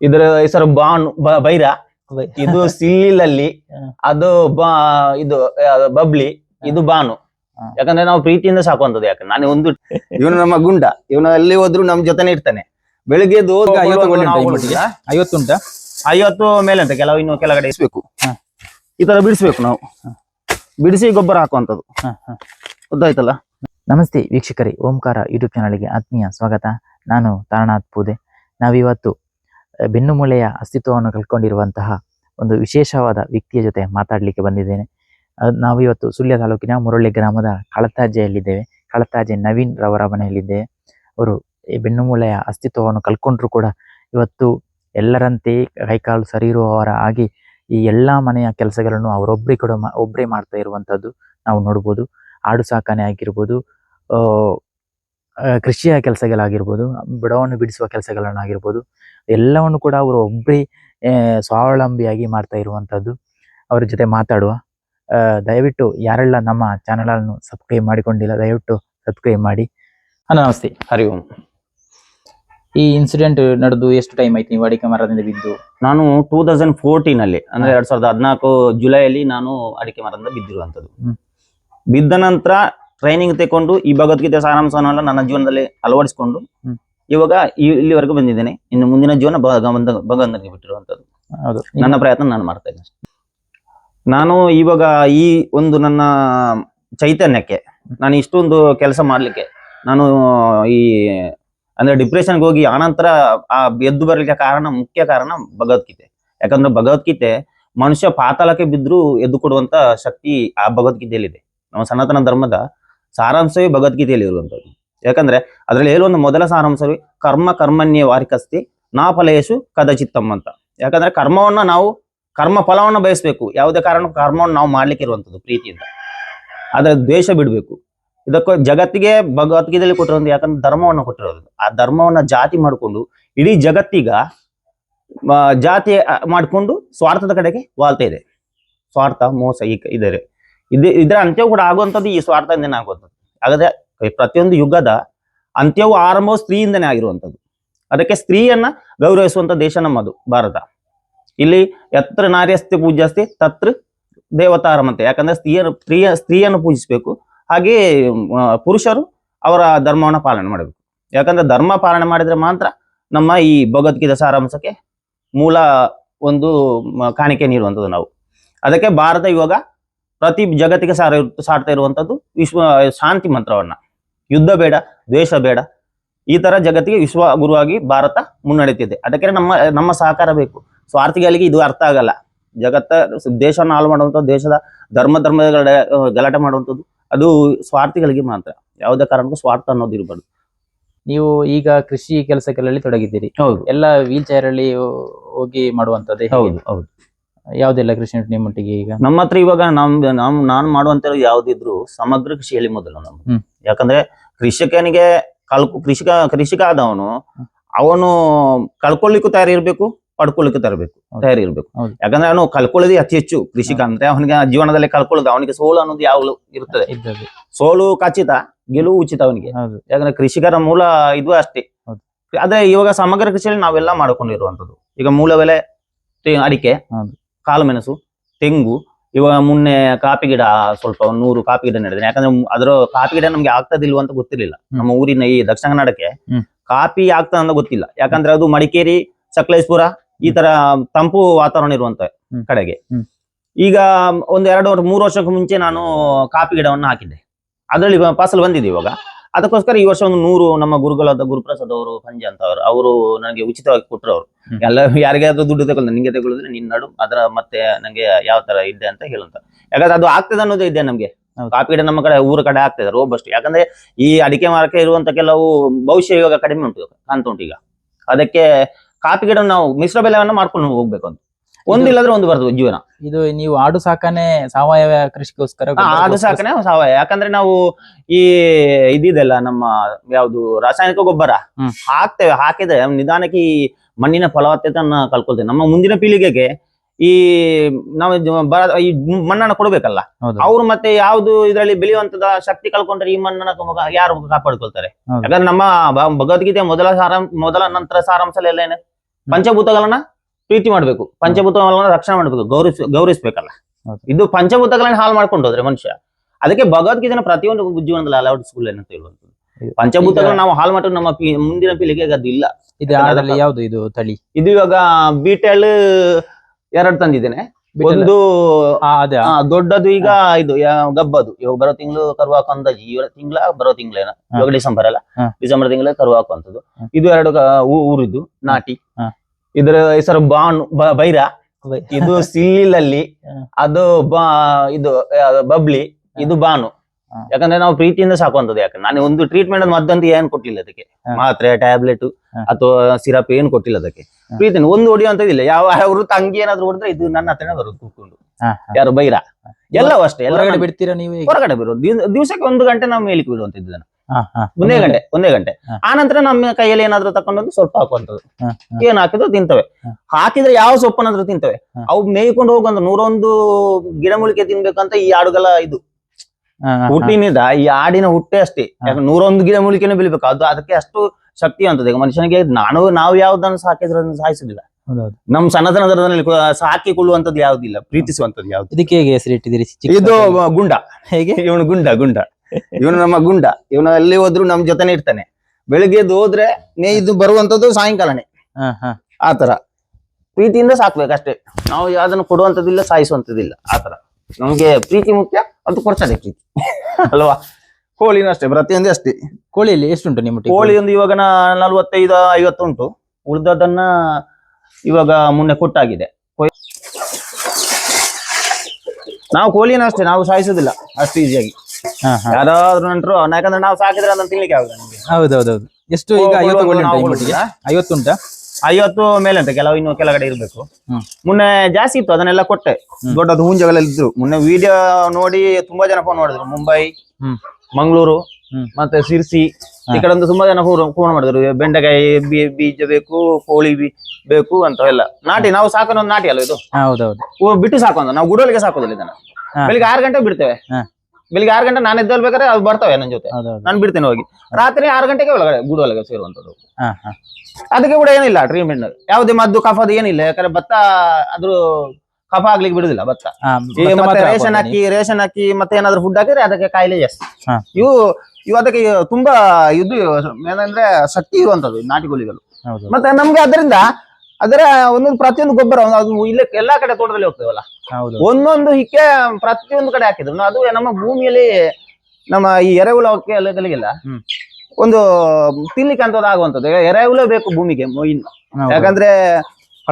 ಇದರ ಹೆಸರು ಬಾನ್ ಬ- ಬೈರ. ಇದು ಹ. ಅದು ಬಾ ಇದು ಬಬ್ಲಿ ಇದು ಬಾನು ಹ. ಯಾಕಂದ್ರೆ ನಾವು ಪ್ರೀತಿಯಿಂದ ಸಾಕುವಂತದ್ದು ಯಾಕಂದ್ರೆ ನಾನು ಒಂದು ಇವನು ನಮ್ಮ ಗುಂಡ. ಇವನು ಎಲ್ಲಿ ಹೋದ್ರು ನಮ್ ಜೊತೆನೆ ಇರ್ತಾನೆ. ಬೆಳಿಗ್ಗೆ ಎದ್ದು ಹೋಗಿ ಈಗ ಐವತ್ತು ನಾವು ಉಂಟಾ ಈ ಮಟ್ಟಿಗೆ? ಐವತ್ತು ಮೇಲೆ ಅಂತ ಕೆಲವು ಇನ್ನು ಕೆಳಗಡೆ ಇಸ್ಬೇಕು ಹಾ. ಈ ತರ ಬಿಡಿಸ್ಬೇಕು ನಾವು. ಬಿಡಿಸಿ ಗೊಬ್ಬರ ಹಾಕುವಂತದ್ದು ಹ, ಹ. ಗೊತ್ತಾಯ್ತಲ್ಲ? ನಮಸ್ತೆ ವೀಕ್ಷಕರಿ ಓಂಕಾರ ಯೂಟ್ಯೂಬ್ ಚಾನಲ್ಗೆ ಆತ್ಮೀಯ ಸ್ವಾಗತ. ನಾನು ತಾರನಾಥ್ ಪೂದೆ. ನಾವಿವತ್ತು ಬೆನ್ನುಮೂಳೆಯ ಅಸ್ತಿತ್ವವನ್ನು ಕಳ್ಕೊಂಡಿರುವಂತಹ ಒಂದು ವಿಶೇಷವಾದ ವ್ಯಕ್ತಿಯ ಜೊತೆ ಮಾತಾಡಲಿಕ್ಕೆ ಬಂದಿದ್ದೇನೆ. ನಾವು ನಾವಿವತ್ತು ಸುಳ್ಯ ತಾಲೂಕಿನ ಮುರಳಿ ಗ್ರಾಮದ ಕಳತಾಜೆಯಲ್ಲಿದ್ದೇವೆ ಕಳತಾಜೆ ನವೀನ್ ರವರ ಮನೆಯಲ್ಲಿದ್ದೇವೆ. ಅವರು ಈ ಬೆನ್ನುಮೂಳೆಯ ಅಸ್ತಿತ್ವವನ್ನು ಕಳ್ಕೊಂಡ್ರು ಕೂಡ ಇವತ್ತು ಎಲ್ಲರಂತೆ ಕೈಕಾಲು ಸರಿ ಇರುವವರ ಆಗಿ ಈ ಎಲ್ಲ ಮನೆಯ ಕೆಲಸಗಳನ್ನು ಅವರೊಬ್ಬರೇ ಕೂಡ ಒಬ್ಬರೇ ಮಾಡ್ತಾ ಇರುವಂಥದ್ದು ನಾವು ನೋಡ್ಬೋದು. ಆಡು ಸಾಕಣೆ ಆಗಿರ್ಬೋದು ಕೃಷಿಯ ಕೆಲಸಗಳಾಗಿರ್ಬೋದು ಬುಡವನ್ನು ಬಿಡಿಸುವ ಕೆಲಸಗಳನ್ನಾಗಿರ್ಬೋದು ಎಲ್ಲವನ್ನು ಕೂಡ ಅವರು ಒಬ್ಬರೇ ಸ್ವಾವಲಂಬಿಯಾಗಿ ಮಾಡ್ತಾ ಇರುವಂಥದ್ದು. ಅವ್ರ ಜೊತೆ ಮಾತಾಡುವ. ದಯವಿಟ್ಟು ಯಾರೆಲ್ಲ ನಮ್ಮ ಚಾನಲ್ ಅನ್ನು ಸಬ್ಸ್ಕ್ರೈಬ್ ಮಾಡಿಕೊಂಡಿಲ್ಲ ದಯವಿಟ್ಟು ಸಬ್ಸ್ಕ್ರೈಬ್ ಮಾಡಿ. ಹಲೋ ನಮಸ್ತೆ. ಹರಿ ಓಂ. ಈ ಇನ್ಸಿಡೆಂಟ್ ನಡೆದು ಎಷ್ಟು ಟೈಮ್ ಆಯ್ತು? ನೀವು ಅಡಿಕೆ ಮರದಿಂದ ಬಿದ್ದು? ನಾನು ಟೂ ತೌಸಂಡ್ ಫೋರ್ಟೀನ್ ಅಲ್ಲಿ ಅಂದ್ರೆ. ಎರಡ್ ಸಾವಿರದ ಹದಿನಾಲ್ಕು ಜುಲೈಯಲ್ಲಿ ನಾನು ಅಡಿಕೆ ಮರದಿಂದ ಬಿದ್ದಿರುವಂತದ್ದು ಹ್ಮ್. ಬಿದ್ದ ನಂತರ ಟ್ರೈನಿಂಗ್ ತಗೊಂಡು ಈ ಭಗವದ್ಗೀತೆ ಸಾರಾಂಶವನ್ನೆಲ್ಲ ನನ್ನ ಜೀವನದಲ್ಲಿ ಅಳವಡಿಸಿಕೊಂಡು ಹ್ಮ್. ಇವಾಗ ಇಲ್ಲಿವರೆಗೂ ಬಂದಿದ್ದೇನೆ. ಇನ್ನು ಮುಂದಿನ ಜೀವನ ಭಗವಂತ ಭಗವಂತನಿಗೆ ಬಿಟ್ಟಿರುವಂತದ್ದು ಹೌದು. ನನ್ನ ಪ್ರಯತ್ನ ನಾನು ಮಾಡ್ತಾ ಇದ್ದೇನೆ. ನಾನು ಇವಾಗ ಈ ಒಂದು ನನ್ನ ಚೈತನ್ಯಕ್ಕೆ ನಾನು ಇಷ್ಟೊಂದು ಕೆಲಸ ಮಾಡ್ಲಿಕ್ಕೆ ನಾನು ಈ ಅಂದ್ರೆ ಡಿಪ್ರೆಷನ್ಗೆ ಹೋಗಿ ಆನಂತರ ಆ ಎದ್ದು ಬರಲಿಕ್ಕೆ ಕಾರಣ ಮುಖ್ಯ ಕಾರಣ ಭಗವದ್ಗೀತೆ. ಯಾಕಂದ್ರೆ ಭಗವದ್ಗೀತೆ ಮನುಷ್ಯ ಪಾತಾಳಕ್ಕೆ ಬಿದ್ದರೂ ಎದ್ದು ಕೊಡುವಂತ ಶಕ್ತಿ ಆ ಭಗವದ್ಗೀತೆಯಲ್ಲಿದೆ. ನಮ್ಮ ಸನಾತನ ಧರ್ಮದ ಸಾರಾಂಶವೇ ಭಗವದ್ಗೀತೆಯಲ್ಲಿ ಇರುವಂತದ್ದು ಯಾಕಂದ್ರೆ ಅದರಲ್ಲಿ ಹೇಳುವಂತ ಮೊದಲ ಸಾರಾಂಶವೇ ಕರ್ಮ ಕರ್ಮಣ್ಯ ವಾರಿಕಸ್ತಿ ನಾ ಫಲಯೇಶು ಕದಚಿತ್ತಮ್ಮ ಅಂತ. ಯಾಕಂದ್ರೆ ಕರ್ಮವನ್ನ ನಾವು ಕರ್ಮ ಫಲವನ್ನ ಬಯಸಬೇಕು. ಯಾವುದೇ ಕಾರಣಕ್ಕೂ ಕರ್ಮವನ್ನು ನಾವು ಮಾಡ್ಲಿಕ್ಕೆ ಇರುವಂಥದ್ದು ಪ್ರೀತಿಯಿಂದ ಆದ್ರೆ ದ್ವೇಷ ಬಿಡಬೇಕು. ಇದಕ್ಕೂ ಜಗತ್ತಿಗೆ ಭಗವದ್ಗೀತೆಯಲ್ಲಿ ಕೊಟ್ಟಿರೋದು ಯಾಕಂದ್ರೆ ಧರ್ಮವನ್ನು ಕೊಟ್ಟಿರೋದು. ಆ ಧರ್ಮವನ್ನ ಜಾತಿ ಮಾಡಿಕೊಂಡು ಇಡೀ ಜಗತ್ತಿಗ ಜಾತಿ ಮಾಡಿಕೊಂಡು ಸ್ವಾರ್ಥದ ಕಡೆಗೆ ವಾಲ್ತಾ ಇದೆ. ಸ್ವಾರ್ಥ, ಮೋಸ ಈ ಇದ್ದಾರೆ ಇದು ಇದರ ಕೂಡ ಆಗುವಂಥದ್ದು ಈ ಸ್ವಾರ್ಥದಿಂದನೇ ಆಗುವಂಥದ್ದು. ಹಾಗಾದ್ರೆ ಪ್ರತಿಯೊಂದು ಯುಗದ ಅಂತ್ಯವು ಆರಂಭವು ಸ್ತ್ರೀಯಿಂದನೇ ಆಗಿರುವಂಥದ್ದು. ಅದಕ್ಕೆ ಸ್ತ್ರೀಯನ್ನ ಗೌರವಿಸುವಂತ ದೇಶ ನಮ್ಮದು, ಭಾರತ. ಇಲ್ಲಿ ಎತ್ರ ನಾರ್ಯಸ್ತಿ ಪೂಜಾಸ್ತಿ ತತ್ರ ದೇವತಾರಮಂತೆ ಯಾಕಂದ್ರೆ ಸ್ತ್ರೀಯರು, ಸ್ತ್ರೀಯ, ಸ್ತ್ರೀಯನ್ನು ಪೂಜಿಸಬೇಕು. ಹಾಗೆ ಪುರುಷರು ಅವರ ಧರ್ಮವನ್ನ ಪಾಲನೆ ಮಾಡಬೇಕು. ಯಾಕಂದ್ರೆ ಧರ್ಮ ಪಾಲನೆ ಮಾಡಿದ್ರೆ ಮಾತ್ರ ನಮ್ಮ ಈ ಭಗವದ್ಗೀತೆ ಸಾರಾಂಶಕ್ಕೆ ಮೂಲ ಒಂದು ಕಾಣಿಕೆ ನೀಡುವಂಥದ್ದು ನಾವು. ಅದಕ್ಕೆ ಭಾರತ ಇವಾಗ ಪ್ರತಿ ಜಗತ್ತಿಗೆ ಸಾರ ಸಾರ್ತಾ ಇರುವಂಥದ್ದು ವಿಶ್ವ, ಶಾಂತಿ ಮಂತ್ರವನ್ನ. ಯುದ್ಧ ಬೇಡ ದ್ವೇಷ ಬೇಡ. ಈ ತರ ಜಗತ್ತಿಗೆ ವಿಶ್ವ ಗುರುವಾಗಿ ಭಾರತ ಮುನ್ನಡೆಯುತ್ತಿದೆ ಅದಕ್ಕೆ ನಮ್ಮ ನಮ್ಮ ಸಹಕಾರ ಬೇಕು. ಸ್ವಾರ್ಥಿಗಳಿಗೆ ಇದು ಅರ್ಥ ಆಗಲ್ಲ. ಜಗತ್ತ ದೇಶವನ್ನು ಹಾಳು ಮಾಡುವಂಥದ್ದು ದೇಶದ ಧರ್ಮ ಧರ್ಮಗಳ ಗಲಾಟೆ ಮಾಡುವಂಥದ್ದು ಅದು ಸ್ವಾರ್ಥಿಗಳಿಗೆ ಮಾತ್ರ. ಯಾವುದೇ ಕಾರಣಕ್ಕೂ ಸ್ವಾರ್ಥ ಅನ್ನೋದು ಇರಬಾರ್ದು. ನೀವು ಈಗ ಕೃಷಿ ಕೆಲಸಗಳಲ್ಲಿ ತೊಡಗಿದ್ದೀರಿ. ಹೌದು. ಎಲ್ಲ ವೀಲ್ ಚೇರ್ ಅಲ್ಲಿ ಹೋಗಿ ಮಾಡುವಂತದ್ದೇ ಹೌದು ಹೌದು. ಯಾವ್ದೆಲ್ಲ ಕೃಷಿ ಉಂಟು ನಿಮ್ಮ ಮಟ್ಟಿಗೆ ಈಗ? ನಮ್ಮ ಹತ್ರ ಇವಾಗ ನಮ್ ನಮ್ ನಾನು ಮಾಡುವಂತ ಯಾವ್ದಿದ್ರು ಸಮಗ್ರ ಕೃಷಿಯಲ್ಲಿ ಮೊದಲು ನಮ್ಗೆ ಯಾಕಂದ್ರೆ ಕೃಷಿಕನಿಗೆ ಕಲ್ ಕೃಷಿಕ ಕೃಷಿಕ ಆದವನು ಅವನು ಕಳ್ಕೊಳ್ಳಿಕ್ಕೂ ತಯಾರಿ ಇರ್ಬೇಕು ಪಡ್ಕೊಳ್ಳಿಕ್ಕೂ ತರಬೇಕು. ತಯಾರಿ ಇರ್ಬೇಕು ಯಾಕಂದ್ರೆ ಅವನು ಕಳ್ಕೊಳ್ಳೋದೇ ಅತಿ ಹೆಚ್ಚು ಕೃಷಿಕ ಅಂದ್ರೆ ಅವನಿಗೆ ಜೀವನದಲ್ಲಿ ಕಳ್ಕೊಳ್ಳೋದು ಅವನಿಗೆ ಸೋಲು ಅನ್ನೋದು ಯಾವಾಗಲೂ ಇರ್ತದೆ. ಸೋಲು ಖಚಿತ ಗೆಲುವು ಉಚಿತ ಅವನಿಗೆ. ಯಾಕಂದ್ರೆ ಕೃಷಿಕರ ಮೂಲ ಇದು ಅಷ್ಟೇ. ಅದೇ ಇವಾಗ ಸಮಗ್ರ ಕೃಷಿಯಲ್ಲಿ ನಾವೆಲ್ಲ ಮಾಡ್ಕೊಂಡಿರುವಂತದ್ದು ಈಗ ಮೂಲ ಬೆಲೆ ಅಡಿಕೆ. ಹೌದು. ಕಾಳುಮೆಣಸು ತೆಂಗು ಇವಾಗ ಮೊನ್ನೆ ಕಾಪಿ ಗಿಡ ಸ್ವಲ್ಪ ಒಂದ್ ನೂರು ಕಾಪಿ ಗಿಡ ನಡೆದಿದೆ ಯಾಕಂದ್ರೆ ಅದರ ಕಾಪಿ ಗಿಡ ನಮ್ಗೆ ಆಗ್ತದಿಲ್ವ ಅಂತ ಗೊತ್ತಿರಲಿಲ್ಲ. ನಮ್ಮ ಊರಿನ ಈ ದಕ್ಷಿಣ ಕನ್ನಡಕ್ಕೆ. ಕಾಪಿ ಆಗ್ತದ ಅಂತ ಗೊತ್ತಿಲ್ಲ. ಯಾಕಂದ್ರೆ ಅದು ಮಡಿಕೇರಿ ಸಕಲೇಶ್ಪುರ ಈ ತರ ತಂಪು ವಾತಾವರಣ ಇರುವಂತ ಕಡೆಗೆ. ಈಗ ಒಂದ್ ಎರಡು ವರ್ಷ ಮೂರು ವರ್ಷಕ್ಕೆ ಮುಂಚೆ ನಾನು ಕಾಪಿ ಗಿಡವನ್ನು ಹಾಕಿದ್ದೆ. ಅದರಲ್ಲಿ ಫಸಲು ಬಂದಿದೆ ಇವಾಗ. ಅದಕ್ಕೋಸ್ಕರ ಈ ವರ್ಷ ಒಂದು ನೂರು ನಮ್ಮ ಗುರುಗಳಾದ ಗುರುಪ್ರಸಾದ್ ಅವರು ಪಂಜ ಅಂತ ಅವರು ಅವರು ನನಗೆ ಉಚಿತವಾಗಿ ಕೊಟ್ಟರು ಅವರು. ಎಲ್ಲ ಯಾರಿಗಾದ್ರೂ ದುಡ್ಡು ತಗೊಳ್ತಾರೆ ನಿಂಗೆ ತಗೊಳಿದ್ರೆ ನಿನ್ ನಡು ಅದರ ಮತ್ತೆ ನಂಗೆ ಯಾವ ತರ ಇದೆ ಅಂತ ಹೇಳುವಂತ. ಯಾಕಂದ್ರೆ ಅದು ಆಗ್ತದೆ ಅನ್ನೋದು ಇದೆ ನಮ್ಗೆ. ಕಾಫಿ ಕಾಪಿ ಗಿಡ ನಮ್ಮ ಕಡೆ ಊರ ಕಡೆ ಆಗ್ತದೆ ರೋಬಸ್ಟ್ ಯಾಕಂದ್ರೆ ಈ ಅಡಿಕೆ ಮಾರಕ್ಕೆ ಇರುವಂತ ಕೆಲವು ಭವಿಷ್ಯ ಇವಾಗ ಕಡಿಮೆ ಉಂಟು ಕಾಣ್ತ ಉಂಟು ಈಗ. ಅದಕ್ಕೆ ಕಾಪಿ ಗಿಡ ನಾವು ಮಿಶ್ರ ಬೆಲೆವನ್ನ ಮಾಡ್ಕೊಂಡು ಹೋಗ್ಬೇಕು ಅಂತ. ಒಂದಿಲ್ಲದ್ರೆ ಒಂದು ಬರ್ತದೆ ಜೀವನ. ಇದು ನೀವು ಆಡು ಸಾಕಾನೆ ಸಾವಯವ ಕೃಷಿಗೋಸ್ಕರ ಆಡು ಸಾಕಾನೆ ಸಾವಯವ. ಯಾಕಂದ್ರೆ ನಾವು ಈ ಇದಿದೆಲ್ಲ ನಮ್ಮ ಯಾವ್ದು ರಾಸಾಯನಿಕ ಗೊಬ್ಬರ ಹಾಕ್ತೇವೆ ಹಾಕಿದ್ರೆ ನಿಧಾನಕ್ಕೆ ಈ ಮಣ್ಣಿನ ಫಲವತ್ತತೆಯನ್ನ ಕಳ್ಕೊಳ್ತೇವೆ ನಮ್ಮ ಮುಂದಿನ ಪೀಳಿಗೆಗೆ ಈ ನಾವು ಬರ ಈ ಮಣ್ಣನ್ನ ಕೊಡ್ಬೇಕಲ್ಲ. ಅವ್ರು ಮತ್ತೆ ಯಾವ್ದು ಇದರಲ್ಲಿ ಬೆಳೆಯುವಂತದ ಶಕ್ತಿ ಕಳ್ಕೊಂಡ್ರೆ ಈ ಮಣ್ಣನ್ನ ಯಾರು ಕಾಪಾಡ್ಕೊಳ್ತಾರೆ. ಯಾಕಂದ್ರೆ ನಮ್ಮ ಭಗವದ್ಗೀತೆ ಮೊದಲ ಸಾರಾಂಶ ಮೊದಲ ನಂತರ ಸಾರಾಂಶ ಎಲ್ಲ ಏನು ಪಂಚಭೂತಗಳನ್ನ ಪ್ರೀತಿ ಮಾಡ್ಬೇಕು. ಪಂಚಭೂತಗಳನ್ನ ರಕ್ಷಣೆ ಮಾಡ್ಬೇಕು. ಗೌರವಿಸ ಗೌರವಿಸ್ಬೇಕಲ್ಲ ಇದು ಪಂಚಭೂತಗಳನ್ನ ಹಾಳು ಮಾಡ್ಕೊಂಡು ಹೋದ್ರೆ ಮನುಷ್ಯ. ಅದಕ್ಕೆ ಭಗವದ್ಗೀತೆನ ಪ್ರತಿಯೊಂದು ಜೀವನದಲ್ಲಿ ಅಳವಡಿಸಿಕೊಳ್ಳಿ ಅಂತ ಹೇಳುವಂಥದ್ದು ಪಂಚಭೂತಗಳು ಪಂಚಭೂತಗಳನ್ನ ನಾವು ಹಾಳು ಮಾಡ್ ನಮ್ಮ ಮುಂದಿನ ಪೀಳಿಗೆಗೆ ಅದು ಇಲ್ಲ. ಇದು ಯಾವ್ದು ಇದು ತಳಿ? ಇದು ಇವಾಗ ಬಿಟೆಲ್ ಎರಡು ತಂದಿದ್ದೇನೆ? ಒಂದು ಅದೇ ದೊಡ್ಡದು ಈಗ ಇದು ಗಬ್ಬದು. ಇವಾಗ ಬರೋ ತಿಂಗಳು ಕರು ಅಂದಾಜು ಇವರ ತಿಂಗಳ ಬರೋ ತಿಂಗಳೇನ. ಇವಾಗ ಡಿಸೆಂಬರ್ ಅಲ್ಲ. ಡಿಸೆಂಬರ್ ತಿಂಗಳ ಕರು ಹಾಕುವಂತದ್ದು ಇದು ಎರಡು ಊರಿದ್ದು ನಾಟಿ. ಇದರ ಹೆಸರು ಬಾನ್ ಬ- ಬೈರ ಇದು ಸಿಲ್ಲಿ. ಅದು ಬಾ ಇದು ಆ, ಬಬ್ಲಿ ಇದು ಬಾನು ಹಾ. ಯಾಕಂದ್ರೆ ನಾವು ಪ್ರೀತಿಯಿಂದ ಸಾಕುವಂತದ್ದು ಯಾಕಂದ್ರೆ ನಾನು ಒಂದು ಟ್ರೀಟ್ಮೆಂಟ್ ಮದ್ದಂತ ಏನ್ ಕೊಟ್ಟಿಲ್ಲ ಅದಕ್ಕೆ ಹಾ. ಮಾತ್ರೆ ಟ್ಯಾಬ್ಲೆಟ್ ಹಾ. ಅಥವಾ ಸಿರಪ್ ಏನು ಕೊಟ್ಟಿಲ್ಲ ಅದಕ್ಕೆ ಹಾ. ಪ್ರೀತಿನ ಒಂದು ಇಲ್ಲ ಯಾವ ಅವರು ತಂಗಿ ಏನಾದ್ರು ಹೊಡೆದ್ರೆ ಇದು ನನ್ನ ಹತ್ರನೇ ಬರೋದು ಕೂತ್ಕೊಂಡು. ಯಾರು ಬೈರ ಎಲ್ಲವೂ ಅಷ್ಟೇ ಎಲ್ಲ ಹೊರಗಡೆ ಬಿಡ್ತೀರಾ ನೀವು ಹೇಗೆ? ಹೊರಗಡೆ ಬರೋದು ದಿವಸಕ್ಕೆ ದಿವ್ಸಕ್ಕೆ ಒಂದು ಗಂಟೆ ನಾವು ಮೇಲಿಕ್ಕೆ ಬಿಡುವಂತದ್ದು ಇದನ್ನ. ಒಂದೇ ಗಂಟೆ ಒಂದೇ ಗಂಟೆ. ಆ ನಂತರ ನಮ್ಮ ಕೈಯಲ್ಲಿ ಏನಾದ್ರು ತಕೊಂಡೊಂದು ಸ್ವಲ್ಪ ಹಾಕುವಂಥದ್ದು. ಏನ್ ಹಾಕಿದ್ರು ತಿಂತವೆ. ಹಾಕಿದ್ರೆ ಯಾವ ಸೊಪ್ಪನಾದ್ರೂ ತಿಂತವೆ. ಅವು ಮೇಯ್ಕೊಂಡು ಹೋಗುವಂತ ನೂರೊಂದು ಗಿಡಮೂಲಿಕೆ ತಿನ್ಬೇಕಂತ ಈ ಆಡುಗಳ ಇದು. ಹುಟ್ಟಿನಿಂದ ಈ ಆಡಿನ ಹುಟ್ಟೆ ಅಷ್ಟೇ. ಯಾಕಂದ್ರೆ ನೂರೊಂದು ಗಿಡಮೂಲಿಕೆನೂ ಬೆಳಿಬೇಕು. ಅದು ಅದಕ್ಕೆ ಅಷ್ಟು ಶಕ್ತಿ ಅಂತದೆ ಈಗ ಮನುಷ್ಯನಿಗೆ ನಾನು ನಾವು ಯಾವ್ದನ್ನು ಸಾಕಿದ್ರೆ ಅದನ್ನು ಸಾಯಿಸುದಿಲ್ಲ. ನಮ್ ಸನಾತನ ಸಾಕಿ ಕೊಳ್ಳುವಂತದ್ದು ಸಾಕಿಕೊಳ್ಳುವಂತದ್ದು ಯಾವ್ದಿಲ್ಲ ಪ್ರೀತಿಸುವಂತದ್ದು ಯಾವ್ದು. ಇದಕ್ಕೆ ಹೇಗೆ ಹೆಸರಿಟ್ಟಿದ್ದೀರಿ? ಇದು ಗುಂಡ. ಹೇಗೆ? ಇವನು ಗುಂಡ ಗುಂಡ. ಇವನು ನಮ್ಮ ಗುಂಡ. ಇವನು ಎಲ್ಲಿ ಹೋದ್ರು ನಮ್ ಜೊತೆನೆ ಇರ್ತಾನೆ. ಬೆಳಿಗ್ಗೆ ಎದ್ದು ಹೋದ್ರೆ ನೇ ಇದು ಬರುವಂತದ್ದು ಸಾಯಂಕಾಲನೇ. ಹಾ, ಹಾ. ಆತರ ಪ್ರೀತಿಯಿಂದ ಸಾಕ್ಬೇಕಷ್ಟೇ. ನಾವು ಯಾವ್ದನ್ನು ಕೊಡುವಂತದಿಲ್ಲ ಸಾಯಿಸುವಂತದಿಲ್ಲ ಆತರ ನಮ್ಗೆ ಪ್ರೀತಿ ಮುಖ್ಯ ಅದು ಕೊಡ್ತದೆ ಪ್ರೀತಿ. ಅಲ್ವಾ? ಕೋಳಿನೂ ಅಷ್ಟೇ ಪ್ರತಿಯೊಂದೇ ಅಷ್ಟೇ. ಕೋಳಿಯಲ್ಲಿ ಎಷ್ಟುಂಟು ನಿಮ್ಮ ಕೋಳಿ ಒಂದು ಇವಾಗ ನಲ್ವತ್ತೈದು ಐವತ್ತು ಉಂಟು ಉಳಿದದನ್ನ ಇವಾಗ ಮೊನ್ನೆ ಕೊಟ್ಟಾಗಿದೆ. ನಾವು ಕೋಳಿನ ಅಷ್ಟೇ ನಾವು ಸಾಯಿಸೋದಿಲ್ಲ ಅಷ್ಟು ಈಸಿಯಾಗಿ. ಯಾರಾದ್ರೂ ನಂಟ್ರು ಯಾಕಂದ್ರೆ ನಾವು ಸಾಕಿದ್ರೆ ಅದನ್ನ ತಿನ್ಲಿಕ್ಕೆ ಆಗುದು ನಮ್ಗೆ. ಹೌದೌದೌದು ಎಷ್ಟು ಈಗ ಐವತ್ತು ಕೋಳಿ ಉಂಟಾ? ಐವತ್ತು ಉಂಟಾ? ಐವತ್ತು ಮೇಲೆ ಅಂತ ಕೆಲವು ಇನ್ನು ಕೆಳಗಡೆ ಇರ್ಬೇಕು. ಮೊನ್ನೆ ಜಾಸ್ತಿ ಇತ್ತು ಅದನ್ನೆಲ್ಲ ಕೊಟ್ಟೆ. ದೊಡ್ಡದು ಹುಂಜಗಳೆಲ್ಲ ಇದ್ರು ಮೊನ್ನೆ ವಿಡಿಯೋ ನೋಡಿ ತುಂಬಾ ಜನ ಫೋನ್ ಮಾಡಿದ್ರು. ಮುಂಬೈ ಹ್ಮ್. ಮಂಗಳೂರು ಹ್ಮ್. ಮತ್ತೆ ಸಿರ್ಸಿ. ಈ ಕಡೆ ಒಂದು ತುಂಬಾ ಜನ ಫೋನ್ ಮಾಡಿದ್ರು. ಬೆಂಡೆಕಾಯಿ ಬೀ- ಬೀಜ ಬೇಕು ಕೋಳಿ ಬೀ- ಬೇಕು ಅಂತ ಎಲ್ಲ. ನಾಟಿ ನಾವು ಸಾಕೋದು ಒಂದು ನಾಟಿ ಅಲ್ಲ ಇದು? ಹಾ, ಹೌದೌದು. ಹೂ ಬಿಟ್ಟು ಸಾಕೋದು ನಾವು ಗುಡೋಲಿಗೆ ಸಾಕೋದಿಲ್ಲ ಇದನ್ನ. ಬೆಳಿಗ್ಗೆ ಆರು ಗಂಟೆ ಬಿಡ್ತೇವೆ. ಹಾ. ಬೆಳಿಗ್ಗೆ ಆರು ಗಂಟೆ ನಾನು ಎದ್ದೇಳ್ಬೇಕಾದ್ರೆ ಅದು ಬರ್ತವೆ ನನ್ನ ಜೊತೆ. ಹೌದೌದು ನಾನು ಬಿಡ್ತೇನೆ ಹೋಗಿ. ರಾತ್ರಿ ಆರು ಗಂಟೆಗೆ ಒಳಗಡೆ ಗುಡೋಲಿಗೆ ಒಳಗೆ ಹಾ, ಹಾ. ಅದಕ್ಕೆ ಕೂಡ ಏನಿಲ್ಲ ಟ್ರೀಟ್ಮೆಂಟ್ ಯಾವುದೇ ಮದ್ದು ಕಫದ ಏನಿಲ್ಲ ಯಾಕಂದ್ರೆ ಭತ್ತ ಅದ್ರ ಕಫ ಆಗ್ಲಿಕ್ಕೆ ಬಿಡುದಿಲ್ಲ ಭತ್ತ. ಹಾ, ಈ ಭತ್ತ ಮತ್ತೆ ಮಾತ್ರ ರೇಷನ್ ಹಾಕಿ ರೇಷನ್ ಹಾಕಿ ಮತ್ತೆ ಏನಾದ್ರು ಫುಡ್ ಹಾಕಿದ್ರೆ ಅದಕ್ಕೆ ಕಾಯಿಲೆ ಜಾಸ್ತಿ ಹಾ. ಇವು ಇವು ಅದಕ್ಕೆ ತುಂಬಾ ಇದು ಏನಂದ್ರೆ ಶಕ್ತಿ ಇರುವಂತದ್ದು ನಾಟಿ ಕೋಳಿಗಳು. ನೀವು? ಹೌದು. ಮತ್ತೆ ನಮ್ಗೆ ಅದರಿಂದ ಅದರ ಒಂದೊಂದು ಪ್ರತಿಯೊಂದು ಗೊಬ್ಬರ ಅದು ಇಲ್ಲ ಎಲ್ಲಾ ಕಡೆ ತೋಟದಲ್ಲಿ ಹೋಗ್ತೇವಲ್ಲ? ಹೌದು. ಒಂದೊಂದು ಹಿಕ್ಕೆ ಪ್ರತಿಯೊಂದು ಕಡೆ ಹಾಕಿದ್ರು. ಅದು ನಮ್ಮ ಭೂಮಿಯಲ್ಲಿ ನಮ್ಮ ಈ ಎರೆಹುಳಕ್ಕೆಲ್ಲ ಹ್ಮ್. ಒಂದು ತಿನ್ಲಿಕ್ಕೆ ಅಂತದ್ದು ಆಗುವಂತದ್ದು ಎರೆಹುಳ ಬೇಕು ಭೂಮಿಗೆ ಮೊಯ್ನ್ ಹೌದು. ಯಾಕಂದ್ರೆ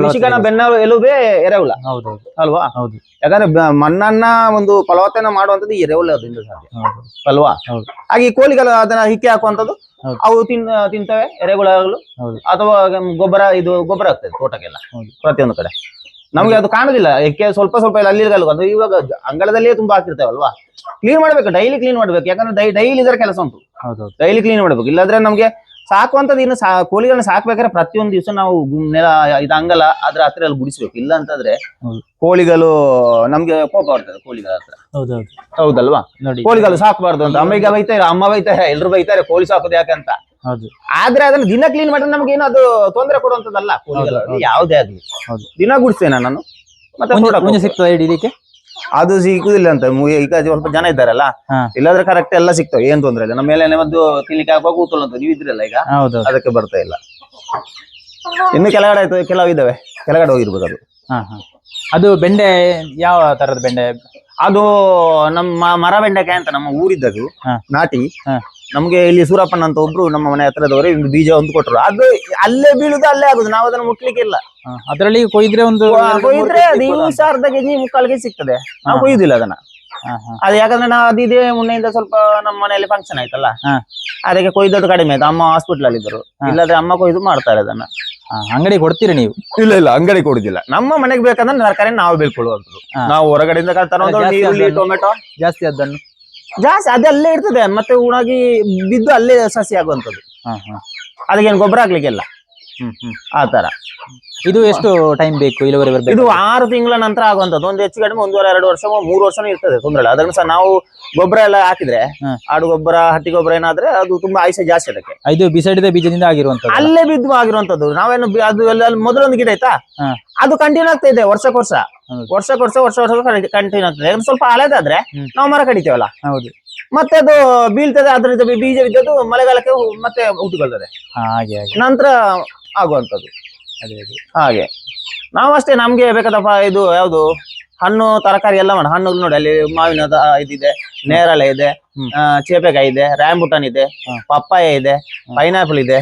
ಕೃಷಿಕನ ಬೆನ್ನ ಎಲುಬೇ ಎರೆಹುಳ ಹೌದು ಅಲ್ವಾ? ಹೌದು. ಯಾಕಂದ್ರೆ ಬ- ಮಣ್ಣನ್ನ ಒಂದು ಫಲವತ್ತನ ಮಾಡುವಂತದ್ದು ಈ ಎರೆಹುಳದಿಂದ ಸಾಧ್ಯ. ಹೌದು. ಅಲ್ವಾ? ಹೌದು. ಹಾಗೆ ಈ ಕೋಳಿಗಳು ಅದನ್ನ ಹಿಕ್ಕೆ ಹಾಕುವಂತದ್ದು ಹೌದು. ಅವು ತಿನ್ ತಿಂತವೆ ಎರೆಹುಳಗಳು. ಹೌದು. ಅಥವಾ ಗೊಬ್ಬರ ಇದು ಗೊಬ್ಬರ ಆಗ್ತದೆ ತೋಟಕ್ಕೆಲ್ಲ ಹೌದು. ಪ್ರತಿಯೊಂದು ಕಡೆ. ನಮ್ಗೆ ಅದು ಕಾಣುದಿಲ್ಲ. ಯಾಕೆ ಸ್ವಲ್ಪ ಸ್ವಲ್ಪ ಇಲ್ಲ ಅಲ್ಲಿ ಇರಲ್ಲ ಅದು ಇವಾಗ ಜ- ಅಂಗಳದಲ್ಲಿಯೇ ತುಂಬಾ ಹಾಕಿರ್ತೇವಲ್ವಾ ಕ್ಲೀನ್ ಮಾಡ್ಬೇಕು ಡೈಲಿ ಕ್ಲೀನ್ ಮಾಡ್ಬೇಕು. ಯಾಕಂದ್ರೆ ಡೈಲಿ ಇದರ ಕೆಲಸ ಉಂಟು. ಹೌದು ಡೈಲಿ ಕ್ಲೀನ್ ಮಾಡ್ಬೇಕು. ಇಲ್ಲಾದ್ರೆ ನಮ್ಗೆ ಸಾಕುವಂತದ್ದು ಇನ್ನು ಸಾ ಕೋಳಿಗಳನ್ನ ಸಾಕ್ಬೇಕಾದ್ರೆ ಪ್ರತಿಯೊಂದು ದಿವಸ ನಾವು ಗು- ನೆಲ ಇದು ಅಂಗಲ ಅದ್ರ ಹತ್ರ ಎಲ್ಲ ಗುಡಿಸ್ಬೇಕು. ಇಲ್ಲ ಅಂತಂದ್ರೆ ಹೌದು. ಕೋಳಿಗಳು ನಮ್ಗೆ ಕೋಪ ಬರ್ತದೆ ಕೋಳಿಗಳ ಹತ್ರ. ಹೌದೌದು. ಹೌದಲ್ವಾ? ನೋಡಿ. ಕೋಳಿಗಳು ಸಾಕಬಾರ್ದು ಅಂತ. ಅಮ್ಮಿಗೆ ಬೈತಾರೆ ಅಮ್ಮ ಬೈತಾರೆ ಎಲ್ರು ಬೈತಾರೆ ಕೋಳಿ ಸಾಕೋದು ಯಾಕೆ ಅಂತ. ಹೌದು. ಆದ್ರೆ ಅದನ್ನ ದಿನ ಕ್ಲೀನ್ ಮಾಡಿದ್ರೆ ನಮ್ಗೆ ಏನು ಅದು ತೊಂದರೆ ಕೊಡುವಂತದ್ದಲ್ಲ ಕೋಳಿಗಳು. ಹೌದು, ಹೌದು. ಯಾವುದೇ ಆಗ್ಲಿ. ಹೌದು. ದಿನ ಗುಡಿಸ್ತೇನೆ ನಾನು. ಮತ್ತೆ ಮುಂಜೆ ಮುಂಜೆ. ಸಿಗ್ತದೆ ಹಿಡಿಲಿಕ್ಕೆ? ಅದು ಸಿಗುದಿಲ್ಲ ಅಂತ. ಮು- ಈಗ ಸ್ವಲ್ಪ ಜನ ಇದ್ದಾರಲ್ಲ ಇಲ್ಲಾದ್ರೆ ಇಲ್ಲಾಂದ್ರೆ ಕರೆಕ್ಟ್ ಎಲ್ಲ ಸಿಗ್ತವೆ. ಏನ್ ತೊಂದ್ರೆ ಇಲ್ಲ. ನಮ್ಮ ಮೇಲೆ ಒಂದು ತಿನ್ಲಿಕ್ಕೆ ಆಗುವಾಗ ಕೂತಲ್ಲ ಅಂತ. ನೀವು ಇದ್ರಲ್ಲ ಈಗ? ಹೌದು ಅದಕ್ಕೆ ಬರ್ತಾ ಇಲ್ಲ. ಇನ್ನು ಕೆಳಗಡೆ ಆಯ್ತು ಕೆಲವು ಇದಾವೆ ಕೆಳಗಡೆ ಹೋಗಿರ್ಬೋದು ಅದು. ಹಾ ಹಾ. ಅದು ಬೆಂಡೆ ಯಾವ ತರದ ಬೆಂಡೆ? ಅದು ನಮ್ಮ ಮರ ಬೆಂಡೆಕಾಯಿ ಅಂತ ನಮ್ಮ ಊರಿದ್ದದು ಹಾ. ನಾಟಿ. ಹಾ. ನಮ್ಗೆ ಇಲ್ಲಿ ಸೂರಪ್ಪನ ಅಂತ ಒಬ್ರು ನಮ್ಮ ಮನೆ ಹತ್ರದವರು ಒಂದು ಬೀಜ ಒಂದು ಕೊಟ್ಟರು ಅದು ಅಲ್ಲೇ ಬೀಳುದು ಅಲ್ಲೇ ಆಗುದು ನಾವು ಅದನ್ನ ಮುಟ್ಲಿಕ್ಕೆ ಇಲ್ಲ ಅದರಲ್ಲಿ ಕೊಯ್ದ್ರೆ ಒಂದು ಕೊಯ್ದ್ರೆ ಅದು ಇರ್ಬೋದಾ? ಅರ್ಧ ಕೆಜಿ ಮುಕ್ಕಾಲು ಕೆಜಿ ಸಿಗ್ತದೆ. ನಾವು. ಕೊಯ್ಯುದಿಲ್ಲ ಅದನ್ನ. ಅದು ಯಾಕಂದ್ರೆ ನಾವು ಅದಿದೆ ಮುನ್ನೆಯಿಂದ ಸ್ವಲ್ಪ ನಮ್ಮ ಮನೆಯಲ್ಲಿ ಫಂಕ್ಷನ್ ಆಯ್ತಲ್ಲ. ಅದಕ್ಕೆ ಕೊಯ್ದದ್ದು ಕಡಿಮೆ ಆಯ್ತು. ಅಮ್ಮ ಹಾಸ್ಪಿಟಲ್ ಅಲ್ಲಿ ಇದ್ರು. ಇಲ್ಲಾದ್ರೆ ಅಮ್ಮ ಕೊಯ್ದು ಮಾಡ್ತಾರೆ ಅದನ್ನ. ಅಂಗಡಿ ಕೊಡ್ತೀರಿ ನೀವು? ಇಲ್ಲ ಇಲ್ಲ ಅಂಗಡಿ ಕೊಡುದಿಲ್ಲ. ನಮ್ಮ ಮನೆಗೆ ಬೇಕಂದ್ರೆ ತರಕಾರಿ ನಾವು ಬೆಳ್ಕೊಳ್ಳುವಂಥದ್ದು ನಾವು ಹೊರಗಡೆಯಿಂದ ಈರುಳ್ಳಿ ಟೊಮೆಟೊ. ಜಾಸ್ತಿ ಅದನ್ನು. ಜಾಸ್ತಿ ಅದಲ್ಲೇ ಇರ್ತದೆ ಮತ್ತೆ ಉಣಾಗಿ ಬಿದ್ದು ಅಲ್ಲೇ ಸಸಿ ಆಗುವಂಥದ್ದು. ಅದಕ್ಕೇನು ಗೊಬ್ಬರ ಹಾಕ್ಲಿಕ್ಕಿಲ್ಲ. ಆ ತರ. ಇದು ಎಷ್ಟು ಟೈಮ್ ಬೇಕು? ಇಳುವರಿ ಇದು ಬರ್ಬೇಕು ಆರು ತಿಂಗಳ ನಂತರ ಆಗುವಂತದ್ದು ಒಂದು ಹೆಚ್ಚು ಕಡಿಮೆ ಒಂದೂವರೆ ಎರಡು ವರ್ಷ ಮೂರು ವರ್ಷನೂ ಇರ್ತದೆ ತೊಂದರೆ ಇಲ್ಲ ಅದನ್ನು ಸಹ ನಾವು ಗೊಬ್ಬರ ಎಲ್ಲ ಹಾಕಿದ್ರೆ ಆಡು ಗೊಬ್ಬರ ಹಟ್ಟಿ ಗೊಬ್ಬರ ಏನಾದ್ರೆ ಅದು ತುಂಬಾ ಆಯುಷ್ಯ ಜಾಸ್ತಿ ಅದಕ್ಕೆ. ಇದು ಬಿಸಡಿದ ಬೀಜದಿಂದ ಆಗಿರುವಂತದ್ದು ಅಲ್ಲೇ ಬಿದ್ದು ಆಗಿರುವಂತದ್ದು ನಾವೇನು ಅದು ಮೊದಲೊಂದು ಗಿಡ ಆಯ್ತಾ? ಅದು ಕಂಟಿನ್ಯೂ ಆಗ್ತಾ ಇದೆ ವರ್ಷಕ್ಕೆ ವರ್ಷ. ವರ್ಷಕ್ಕೆ ವರ್ಷ ವರ್ಷ ವರ್ಷ ಕಂಟಿನ್ಯೂ ಆಗ್ತದೆ ಸ್ವಲ್ಪ ಹಳೆದಾದ್ರೆ. ನಾವು ಮರ ಕಡಿತೇವಲ್ಲ? ಹೌದು. ಮತ್ತೆ ಅದು ಬೀಳ್ತದೆ ಅದರಿಂದ ಬಿ- ಬೀಜ ಬಿದ್ದದ್ದು ಮಳೆಗಾಲಕ್ಕೆ ಮತ್ತೆ ಹುಟ್ಟುಕೊಳ್ತದೆ. ಹಾಗೆ. ನಂತರ ಆಗುವಂತದ್ದು ಅದೇ ಅದೇ. ಹಾಗೆ. ನಾವು ಅಷ್ಟೇ ನಮ್ಗೆ ಬೇಕಾದಪ್ಪ ಇದು ಯಾವುದು? ಹಣ್ಣು ತರಕಾರಿ ಎಲ್ಲ ಮಾಡ ಹಣ್ಣು ನೋಡಿ ಅಲ್ಲಿ ಮಾವಿನ ದ- ಇದಿದೆ ನೇರಳೆ ಇದೆ. ಆ, ಚೇಪೆಕಾಯಿ ಇದೆ ರ್ಯಾಂಬುಟನ್ ಇದೆ ಪಪ್ಪಾಯ ಇದೆ ಪೈನಾಪಲ್ ಇದೆ.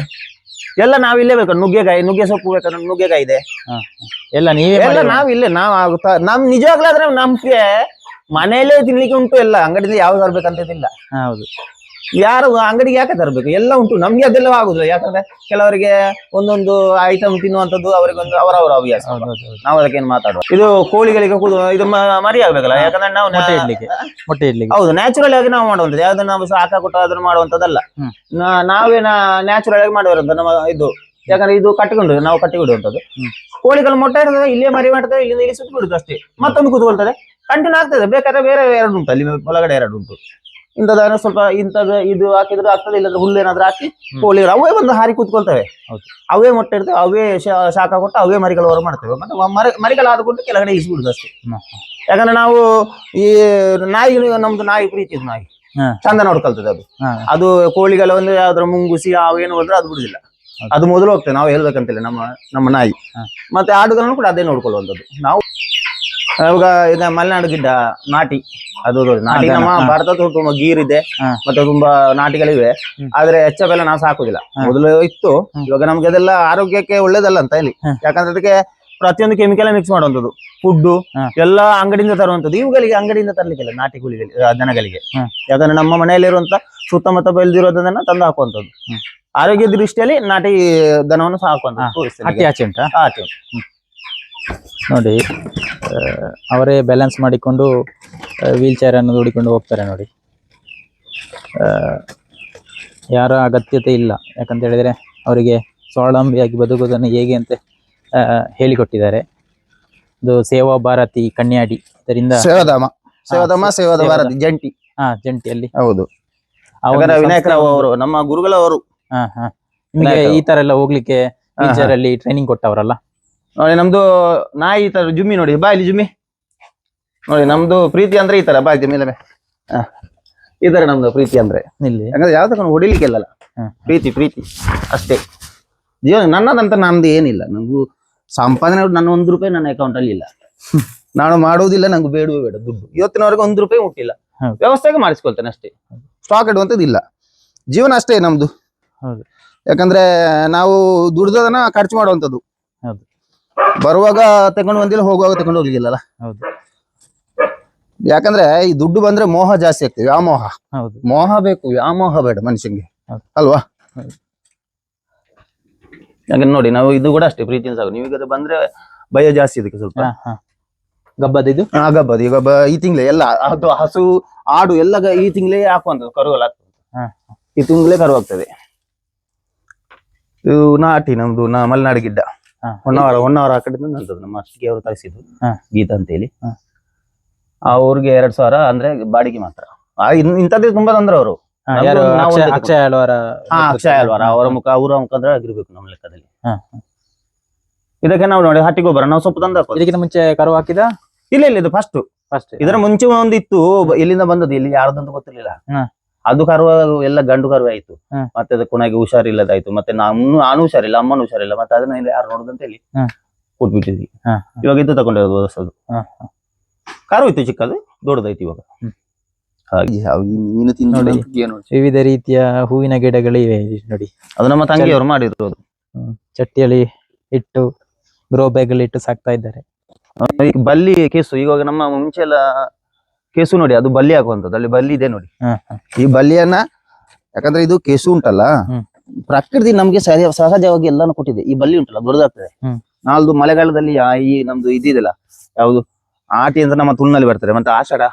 ಎಲ್ಲ ನಾವ್ ಇಲ್ಲೇ ಬೇಕು. ನುಗ್ಗೆಕಾಯಿ ನುಗ್ಗೆ ಸೊಪ್ಪು ಬೇಕಾದ್ರೆ ನುಗ್ಗೆಕಾಯಿ ಇದೆ. ಹ, ಹ. ಎಲ್ಲ ನೀವೇ ಎಲ್ಲ ನಾವ್ ಇಲ್ಲೇ ನಾವು ಆಗುತ್ತಾ? ನಮ್ ನಿಜವಾಗ್ಲಾದ್ರೆ ನಮ್ಗೆ ಮನೆಯಲ್ಲೇ ತಿನ್ಲಿಕ್ಕೆ ಉಂಟು ಎಲ್ಲ. ಅಂಗಡಿಯಿಂದ ಯಾವ್ದು ತರ್ಬೇಕಂತಿಲ್ಲ ಹ, ಹೌದು. ಯಾರು ಅಂಗಡಿಗೆ ಯಾಕೆ ತರಬೇಕು? ಎಲ್ಲ ಉಂಟು. ನಮ್ಗೆ ಅದೆಲ್ಲ ಆಗುದಿಲ್ಲ. ಯಾಕಂದ್ರೆ ಕೆಲವರಿಗೆ ಒಂದೊಂದು ಐಟಮ್ ತಿನ್ನುವಂಥದ್ದು ಅವರಿಗೊಂದು ಅವರವರ ಹವ್ಯಾಸ. ನಾವು ಅದಕ್ಕೆ ಏನ್ ನಾವು ಅದಕ್ಕೇನು ಮಾತಾಡುವ? ಇದು ಕೋಳಿಗಳಿಗೆ ಕೂದು ಇದು ಮರಿ ಆಗ್ಬೇಕಲ್ಲ ಯಾಕಂದ್ರೆ ನಾವು ಮೊಟ್ಟೆ ಇಡ್ಲಿಕ್ಕೆ. ಮೊಟ್ಟೆ ಇಡ್ಲಿಕ್ಕೆ. ಹೌದು ನ್ಯಾಚುರಲ್ ಆಗಿ ನಾವು ಮಾಡುವಂಥದ್ದು. ಯಾವ್ದನ್ನ ನಾವು ಸಾಕ ಕೊಟ್ಟು ಅದನ್ನು ಮಾಡುವಂಥದ್ದಲ್ಲ. ನಾವೇನ ನಾವೇ ನ್ಯಾಚುರಲ್ ಆಗಿ ಮಾಡುವಂತ ನಮ್ಮ ಇದು. ಯಾಕಂದ್ರೆ ಇದು ಕಟ್ಟಿಕೊಂಡು ನಾವು ಕಟ್ಟಿಕೊಡುವಂಥದ್ದು. ಕೋಳಿಗಳು ಮೊಟ್ಟೆ ಇಡ್ತದೆ ಇಲ್ಲೇ ಮರಿ ಮಾಡ್ತದೆ ಇಲ್ಲಿಂದ ಇಲ್ಲಿ ಸುಟ್ಟು ಬಿಡುತ್ತೆ ಅಷ್ಟೇ. ಮತ್ತೊಂದು ಕೂತ್ಕೊಳ್ತದೆ. ಕಂಟಿನ್ಯೂ ಆಗ್ತದೆ. ಬೇಕಾದ್ರೆ ಬೇರೆ ಎರಡು ಉಂಟು. ಅಲ್ಲಿ ಒಳಗಡೆ ಎರಡು ಉಂಟು. ಇಂಥದ್ದಾದ್ರೆ ಸ್ವಲ್ಪ ಇಂಥದ್ದು ಇದು ಹಾಕಿದ್ರೆ ಆಗ್ತದೆ ಇಲ್ಲದ್ರೆ ಹುಲ್ಲು ಏನಾದ್ರೂ ಹಾಕಿ ಕೋಳಿ ಅವೇ ಒಂದು ಹಾರಿ ಕೂತ್ಕೊಳ್ತವೆ. ಅವೇ ಮೊಟ್ಟೆ ಇರ್ತವೆ ಅವೇ ಶಾಖ ಕೊಟ್ಟು ಅವೇ ಮರಿಗಳು ಹೊರ ಮಾಡ್ತೇವೆ. ಮತ್ತೆ ಮರಿ ಮರಿಗಳಾದ್ಕೊಂಡು ಕೆಳಗಡೆ ಇಸ್ಬಿಡುದು ಅಷ್ಟೇ. ಯಾಕಂದ್ರೆ ನಾವು ಈ ನಾಯಿ ನಮ್ದು ನಾಯಿ ಪ್ರೀತಿ ನಾಯಿ. ಚಂದ ನೋಡ್ಕೊಳ್ತದೆ ಅದು. ಅದು ಕೋಳಿಗಳ ಒಂದು ಅದ್ರ ಮುಂಗುಸಿ ಅವೇನು ಹೋದ್ರೆ ಅದು ಬಿಡುದಿಲ್ಲ. ಅದು ಮೊದಲು ಹೋಗ್ತದೆ ನಾವು ಹೇಳ್ಬೇಕಂತಿಲ್ಲ ನಮ್ಮ ನಮ್ಮ ನಾಯಿ. ಮತ್ತೆ ಆಡುಗಳನ್ನು ಕೂಡ ಅದೇ ನೋಡ್ಕೊಳ್ಳುವಂಥದ್ದು. ನಾವು ಇವಾಗ ಈಗ ಮಲೆನಾಡು ಗಿಡ್ಡ ನಾಟಿ. ಅದು ನಾಟಿ ನಮ್ಮ. ಭಾರತದ ತುಂಬಾ ಗೀರ್ ಇದೆ ಮತ್ತೆ ತುಂಬಾ ನಾಟಿಗಳಿವೆ. ಆದ್ರೆ ಹೆಚ್ಚವೆಲ್ಲ ನಾವು ಸಾಕುದಿಲ್ಲ. ಮೊದಲು ಇತ್ತು. ಇವಾಗ ನಮ್ಗೆ ಅದೆಲ್ಲ ಆರೋಗ್ಯಕ್ಕೆ ಒಳ್ಳೇದಲ್ಲ ಅಂತ ಇಲ್ಲಿ ಯಾಕಂದ್ರೆ ಅದಕ್ಕೆ ಪ್ರತಿಯೊಂದು ಕೆಮಿಕಲ್ ಮಿಕ್ಸ್ ಮಾಡುವಂಥದ್ದು. ಫುಡ್ ಎಲ್ಲ ಅಂಗಡಿಯಿಂದ ತರುವಂಥದ್ದು. ಇವುಗಳಿಗೆ ಅಂಗಡಿಯಿಂದ ತರಲಿಕ್ಕೆ ನಾಟಿ ಕುಳಿಗಳಿಗೆ ಆ, ದನಗಳಿಗೆ. ಯಾಕಂದ್ರೆ ನಮ್ಮ ಮನೆಯಲ್ಲಿರುವಂತ ಸುತ್ತಮುತ್ತ ಬೆಳೆದಿರೋದನ್ನ ತಂದು ಹಾಕುವಂಥದ್ದು. ಆರೋಗ್ಯ ದೃಷ್ಟಿಯಲ್ಲಿ ನಾಟಿ ದನವನ್ನು ತೋರಿಸ್ತೇನೆ ಆಚೆ ಉಂಟಾ. ನೋಡಿ ಅವರೇ ಬ್ಯಾಲೆನ್ಸ್ ಮಾಡಿಕೊಂಡು ವೀಲ್ ಚೇರ್ ಅನ್ನು ದೂಡಿಕೊಂಡು ಹೋಗ್ತಾರೆ ನೋಡಿ. ಯಾರ ಅಗತ್ಯತೆ ಇಲ್ಲ. ಯಾಕಂತ ಹೇಳಿದ್ರೆ ಅವರಿಗೆ ಸ್ವಾವಲಂಬಿಯಾಗಿ ಬದುಕುವುದನ್ನು ಹೇಗೆ ಅಂತ ಹೇಳಿಕೊಟ್ಟಿದ್ದಾರೆ. ಇದು ಸೇವಾ ಭಾರತಿ ಕನ್ಯಾಡಿ. ಇದರಿಂದ ಸೇವಾಧಾಮ. ಸೇವಾಧಾಮ ಹಾ, ಸೇವಾದ ಭಾರತಿ ಜಂಟಿ. ಹಾ ಜಂಟಿಯಲ್ಲಿ. ಹೌದು. ಯಾಕಂದ್ರೆ ವಿನಾಯಕ ಅವರು ನಮ್ಮ ಗುರುಗಳವರು. ಹಾ ಹಾ. ನಿಮಗೆ ಈ ತರ ಎಲ್ಲ ಹೋಗ್ಲಿಕ್ಕೆ ಅಲ್ಲಿ ಟ್ರೈನಿಂಗ್ ಕೊಟ್ಟವರಲ್ಲ? ನೋಡಿ ನಮ್ದು ನಾಯಿ ಈ ತರ ಜುಮ್ಮಿ ನೋಡಿ ಬಾ ಇಲ್ಲಿ ಜುಮ್ಮಿ. ನೋಡಿ ನಮ್ದು ಪ್ರೀತಿ ಅಂದ್ರೆ ಈ ತರ ಬಾ ಜುಮ್ಮಿ ಇಲ್ಲ ಹ. ಈ ತರ ನಮ್ದು ಪ್ರೀತಿ ಅಂದ್ರೆ. ಇಲ್ಲಿ. ಯಾಕಂದ್ರೆ ಯಾವ್ದಕ್ಕ ಹೊಡಿಲಿಕ್ಕೆಲ್ಲ ಹ್ಮ್. ಪ್ರೀತಿ ಪ್ರೀತಿ ಅಷ್ಟೇ. ಜೀವನ ನನ್ನದಂತ ನಮ್ದು ಏನಿಲ್ಲ. ನಂಗೂ ಸಂಪಾದನೆ ನನ್ನ ಒಂದು ರೂಪಾಯಿ ನನ್ನ ಅಕೌಂಟ್ ಅಲ್ಲಿ ಇಲ್ಲ. ನಾನು ಮಾಡುವುದಿಲ್ಲ ನಂಗೆ ಬೇಡವೇ ಬೇಡ ದುಡ್ಡು. ಇವತ್ತಿನವರೆಗೆ ಒಂದು ರೂಪಾಯಿ ಮುಟ್ಟಿಲ್ಲ ವ್ಯವಸ್ಥೆಗೆ ಮಾಡಿಸ್ಕೊಳ್ತೇನೆ ಅಷ್ಟೇ. ಸ್ಟಾಕ್ ಇಡುವಂಥದ್ದು ಇಲ್ಲ. ಜೀವನ ಅಷ್ಟೇ ನಮ್ದು. ಯಾಕಂದ್ರೆ ನಾವು ದುಡ್ದದನ್ನ ಖರ್ಚು ಮಾಡುವಂಥದ್ದು. ಬರುವಾಗ ತಗೊಂಡು ಬಂದಿಲ್ಲ ಹೋಗುವಾಗ ತಗೊಂಡು ಹೋಗ್ಲಿಲ್ಲಲ್ಲ? ಹೌದು. ಯಾಕಂದ್ರೆ ಈ ದುಡ್ಡು ಬಂದ್ರೆ ಮೋಹ ಜಾಸ್ತಿ ಆಗ್ತದೆ ವ್ಯಾಮೋಹ. ಹೌದು. ಮೋಹ ಬೇಕು ವ್ಯಾಮೋಹ ಬೇಡ ಮನುಷ್ಯಂಗೆ. ಹೌದು. ಅಲ್ವಾ. ಯಾಕಂದ್ರೆ ನೋಡಿ ನಾವು ಇದು ಕೂಡ ಅಷ್ಟೇ ಪ್ರೀತಿಯಿಂದ ಸಾಕು ನೀವು ಈಗ ಬಂದ್ರೆ ಭಯ ಜಾಸ್ತಿ ಇದಕ್ಕೆ ಸ್ವಲ್ಪ. ಹಾ ಹಾ. ಗಬ್ಬದ ಈಗ ಈ ತಿಂಗಳೇ ಎಲ್ಲ ಅದು ಹಸು ಆಡು ಎಲ್ಲ ಈ ತಿಂಗಳೇ ಹಾಕುವಂಥದ್ದು ಕರುಗಳಾಗ್ತದೆ ಹಾ. ಈ ತಿಂಗಳೇ ಕರು ಆಗ್ತದೆ ಇದು ನಾಟಿ ನಮ್ದು ನಾ ಮಲೆನಾಡು ಗಿಡ್ಡ. ಹಾ. ಹೊನ್ನಾವರ ಹೊನ್ನಾವರ ಆ ಕಡೆಯಿಂದ ನಂತದ್ದು ನಮ್ಮ ಅಷ್ಟಿಗೆ ಅವರು ತರಿಸಿದ್ದು ಹಾ. ಗೀತಾ ಅಂತೇಳಿ. ಹಾ. ಅವ್ರಿಗೆ ಎರಡ್ ಸಾವಿರ ಅಂದ್ರೆ ಬಾಡಿಗೆ ಮಾತ್ರ. ಆ ಇನ್- ಇಂಥದ್ದೇ ತುಂಬಾ ತಂದ್ರ ಅವರು. ಹಾ, ನಮ್ದು ಯಾರು ನಾವು ಅಕ್ಷಯ ಒಂದೇ ಅಕ್ಷಯ ಅಲ್ವಾರ ಹಾ ಅಕ್ಷಯ ಅಲ್ವಾರ ಅವರ ಮುಖ ಅವರ ಮುಖಾಂತರ ಆಗಿರ್ಬೇಕು ನಮ್ಮ ಲೆಕ್ಕದಲ್ಲಿ. ಹಾ. ಇದಕ್ಕೆ ನಾವು ನೋಡಿ ಹಟ್ಟಿ ಗೊಬ್ಬರ. ನಾವು ಸ್ವಲ್ಪ ತಂದ ಹಾಕೋದು. ಇದಕ್ಕಿಂತ ಮುಂಚೆ ಕರು ಹಾಕಿದ? ಇಲ್ಲ ಇಲ್ಲ ಇದು ಫಸ್ಟ್ ಫಸ್ಟ್ ಇದರ ಮುಂಚೆ ಒಂದಿತ್ತು ಬ- ಎಲ್ಲಿಂದ ಬಂದದ್ದು. ಇಲ್ಲಿ ಯಾರ್ದಂತ ಗೊತ್ತಿರ್ಲಿಲ್ಲ. ಹಾ. ಅದು ಕರುವ ಎಲ್ಲ ಗಂಡು ಕರುವೆ ಆಯ್ತು. ಮತ್ತೆ ಅದು ಕೊನೆಗೆ ಹುಷಾರಿಲ್ಲದಾಯ್ತು. ಮತ್ತೆ ನಾನು ನಾನು ಹುಷಾರಿಲ್ಲ ಅಮ್ಮನ ಹುಷಾರಿಲ್ಲ. ಮತ್ತೆ ಅದನ್ನ ಇಲ್ಲಿ ಯಾರು ನೋಡುದಂತ ಹೇಳಿ. ಕೊಟ್ಬಿಟ್ಟಿದ್ವಿ. ಹಾ, ಇವಾಗ ಇದು ತಗೊಂಡಿರೋದು ಹೊಸದು. ಹಾ, ಕರು ಇತ್ತು ಚಿಕ್ಕದು ದೊಡ್ಡದಾಯ್ತು ಇವಾಗ. ಹ್ಮ್. ಹಾಗೆ. ಹಾಗೆ ಮೀನು ತಿಂದು ನೋಡಿ. ನಮ್ಗೆ ಏನು ವಿವಿಧ ರೀತಿಯ ಹೂವಿನ ಗಿಡಗಳಿವೆ ಇಲ್ಲಿ ನೋಡಿ. ಅದು ನಮ್ಮ ತಂಗಿಯವರು ಮಾಡಿರೋದು ಚಟ್ಟಿಯಲ್ಲಿ ಇಟ್ಟು ಗ್ರೋ ಬ್ಯಾಗ್ ಅಲ್ಲಿ ಇಟ್ಟು ಸಾಕ್ತಾ ಇದ್ದಾರೆ. ಈ ಬಲ್ಲಿ ಕೇಸು ಇವಾಗ ನಮ್ಮ ಮುಂಚೆ ಎಲ್ಲ ಕೇಸು ನೋಡಿ ಅದು ಬಲ್ಲಿ ಆಗುವಂತದ್ದು ಅಲ್ಲಿ ಬಲ್ಲಿ ಇದೆ ನೋಡಿ. ಈ ಬಲ್ಲಿಯನ್ನ ಯಾಕಂದ್ರೆ ಇದು ಕೇಸು ಉಂಟಲ್ಲ ಪ್ರಕೃತಿ ನಮ್ಗೆ ಸಹಜ ಸಹಜವಾಗಿ ಎಲ್ಲಾನು ಕೊಟ್ಟಿದೆ. ಈ ಬಲ್ಲಿ ಉಂಟಲ್ಲ ದೊಡ್ಡದಾಗ್ತದೆ. ನಾಲ್ದು ಮಳೆಗಾಲದಲ್ಲಿ ಆ ಈ ನಮ್ದು ಇದಿದೆಲ್ಲ ಯಾವುದು ಆಟಿ ಅಂತ ನಮ್ಮ ತುಳುನಲ್ಲಿ ಬರ್ತಾರೆ ಮತ್ತೆ ಆಷಾಢ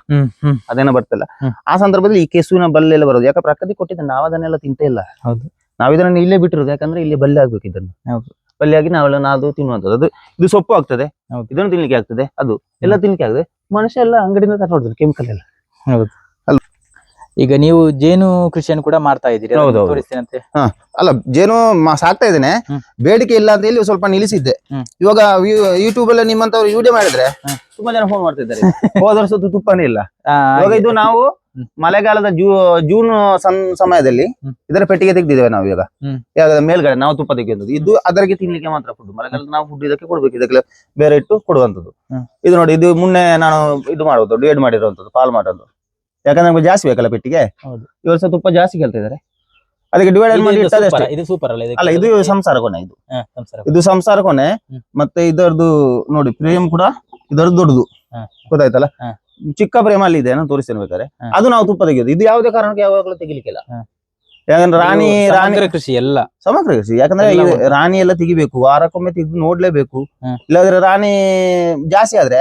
ಅದೇನೋ ಬರ್ತಲ್ಲ. ಆ ಸಂದರ್ಭದಲ್ಲಿ ಈ ಕೆಸುವಿನ ಬಲ್ಲೆ ಎಲ್ಲ ಬರೋದು. ಯಾಕೆ ಪ್ರಕೃತಿ ಕೊಟ್ಟಿದೆ ನಾವು ಅದನ್ನೆಲ್ಲ ತಿಂತೇ ಇಲ್ಲ. ಹೌದು. ನಾವ್ ಇದನ್ನ ಇಲ್ಲೇ ಬಿಟ್ಟಿರೋದು ಯಾಕಂದ್ರೆ ಇಲ್ಲಿ ಬಲ್ಲೆ ಆಗ್ಬೇಕು ಇದನ್ನು. ಹೌದು. ಆಗಿ ನಾವೆಲ್ಲ ಅದು ತಿನ್ನುವಂಥದ್ದು. ಅದು ಇದು ಸೊಪ್ಪು ಆಗ್ತದೆ. ಇದನ್ನು ತಿನ್ಲಿಕ್ಕೆ ಆಗ್ತದೆ ಅದು. ಎಲ್ಲ ತಿನ್ಲಿಕ್ಕೆ ಆಗ್ತದೆ. ಮನುಷ್ಯ ಎಲ್ಲ ಅಂಗಡಿಯಿಂದ ತಗೊಂಡ್ರು ಕೆಮಿಕಲ್ ಎಲ್ಲ. ಈಗ ನೀವು ಜೇನು ಕೃಷಿಯನ್ನು ಕೂಡ ಮಾಡ್ತಾ ಇದ್ದೀರಿ ಅದನ್ನು ಹೌದು, ಹೌದು. ಹಾ ಅಲ್ಲ ಜೇನು ಮ- ಸಾಕ್ತಾ ಇದ್ದೇನೆ. ಬೇಡಿಕೆ ಇಲ್ಲ ಅಂತ ಹೇಳಿ ಸ್ವಲ್ಪ ನಿಲ್ಲಿಸಿದ್ದೆ. ಇವಾಗ ಯೂಟ್ಯೂಬ್ ಅಲ್ಲಿ ನಿಮ್ಮಂತವ್ರು ವಿಡಿಯೋ ಮಾಡಿದ್ರೆ ತುಂಬಾ ಜನ ಫೋನ್ ಮಾಡ್ತಿದ್ದಾರೆ. ಹೋದ ವರ್ಷದ್ದು ತುಪ್ಪನೇ ಇಲ್ಲ. ಆ, ಇವಾಗ ಇದು ನಾವು. ಮಳೆಗಾಲದ ಜೂ ಜೂನ್ ಸನ್ ಸಮಯದಲ್ಲಿ ಇದರ ಪೆಟ್ಟಿಗೆ ತೆಗೆದಿದ್ದೇವೆ ನಾವು ಈಗ ಹ್ಮ್. ಮೇಲ್ಗಡೆ ನಾವು ತುಪ್ಪ ತೆಗೆಯುವಂಥದ್ದು. ಇದು ಅದರಿಗೆ ತಿನ್ಲಿಕ್ಕೆ ಮಾತ್ರ ಫುಡ್ ಮಳೆಗಾಲದ ನಾವು ಫುಡ್ ಇದಕ್ಕೆ ಕೊಡ್ಬೇಕು. ಇದಕ್ಕೆ ಬೇರೆ ಇಟ್ಟು ಕೊಡುವಂಥದ್ದು. ಇದು ನೋಡಿ ಇದು ಮುನ್ನೆ ನಾನು ಇದು ಮಾಡುವುದು ಡಿವೈಡ್ ಮಾಡಿರುವಂಥದ್ದು ಪಾಲ್ ಮಾಡೋದು ಯಾಕಂದ್ರೆ ನಮ್ಗೆ ಜಾಸ್ತಿ ಬೇಕಲ್ಲ ಪೆಟ್ಟಿಗೆ. ಈ ವರ್ಷ ತುಪ್ಪ ಜಾಸ್ತಿ ಕೇಳ್ತಾ ಇದಾರೆ ಅದಕ್ಕೆ ಡಿವೈಡ್ ಮಾಡಿ ಇದು ಸೂಪರ್ ಅಲ್ಲ ಅಲ್ಲ ಇದು ಸಂಸಾರ ಕೊನೆ ಇದು. ಸಂಸಾರ. ಇದು ಸಂಸಾರ ಕೊನೆ ಮತ್ತೆ ಇದರದ್ದು ನೋಡಿ ಪ್ರೇಮ್ ಕೂಡ ಇದರದ್ದು ದೊಡ್ಡದು. ಗೊತ್ತಾಯ್ತಲ್ಲ. ಚಿಕ್ಕ ಪ್ರೇಮ ಅಲ್ಲಿ ಇದೆ ನಾನು ತೋರಿಸ್ತೇನೆ ಬೇಕಾದ್ರೆ. ಅದು ನಾವು ತುಪ್ಪ ತೆಗೆಯೋದು. ಇದು ಯಾವುದೇ ಕಾರಣಕ್ಕೆ ಯಾವಾಗಲೂ ತೆಗಿಲಿಕ್ಕಿಲ್ಲ. ಯಾಕಂದ್ರೆ ರಾಣಿ ರಾಣಿ ಕೃಷಿ ಎಲ್ಲ. ಸಮಗ್ರ ಕೃಷಿ. ಯಾಕಂದ್ರೆ. ರಾಣಿ ಎಲ್ಲ ತೆಗಿಬೇಕು. ವಾರಕ್ಕೊಮ್ಮೆ ತೆಗೆದು ನೋಡ್ಲೇಬೇಕು. ಇಲ್ಲಾದ್ರೆ ರಾಣಿ ಜಾಸ್ತಿ ಆದ್ರೆ.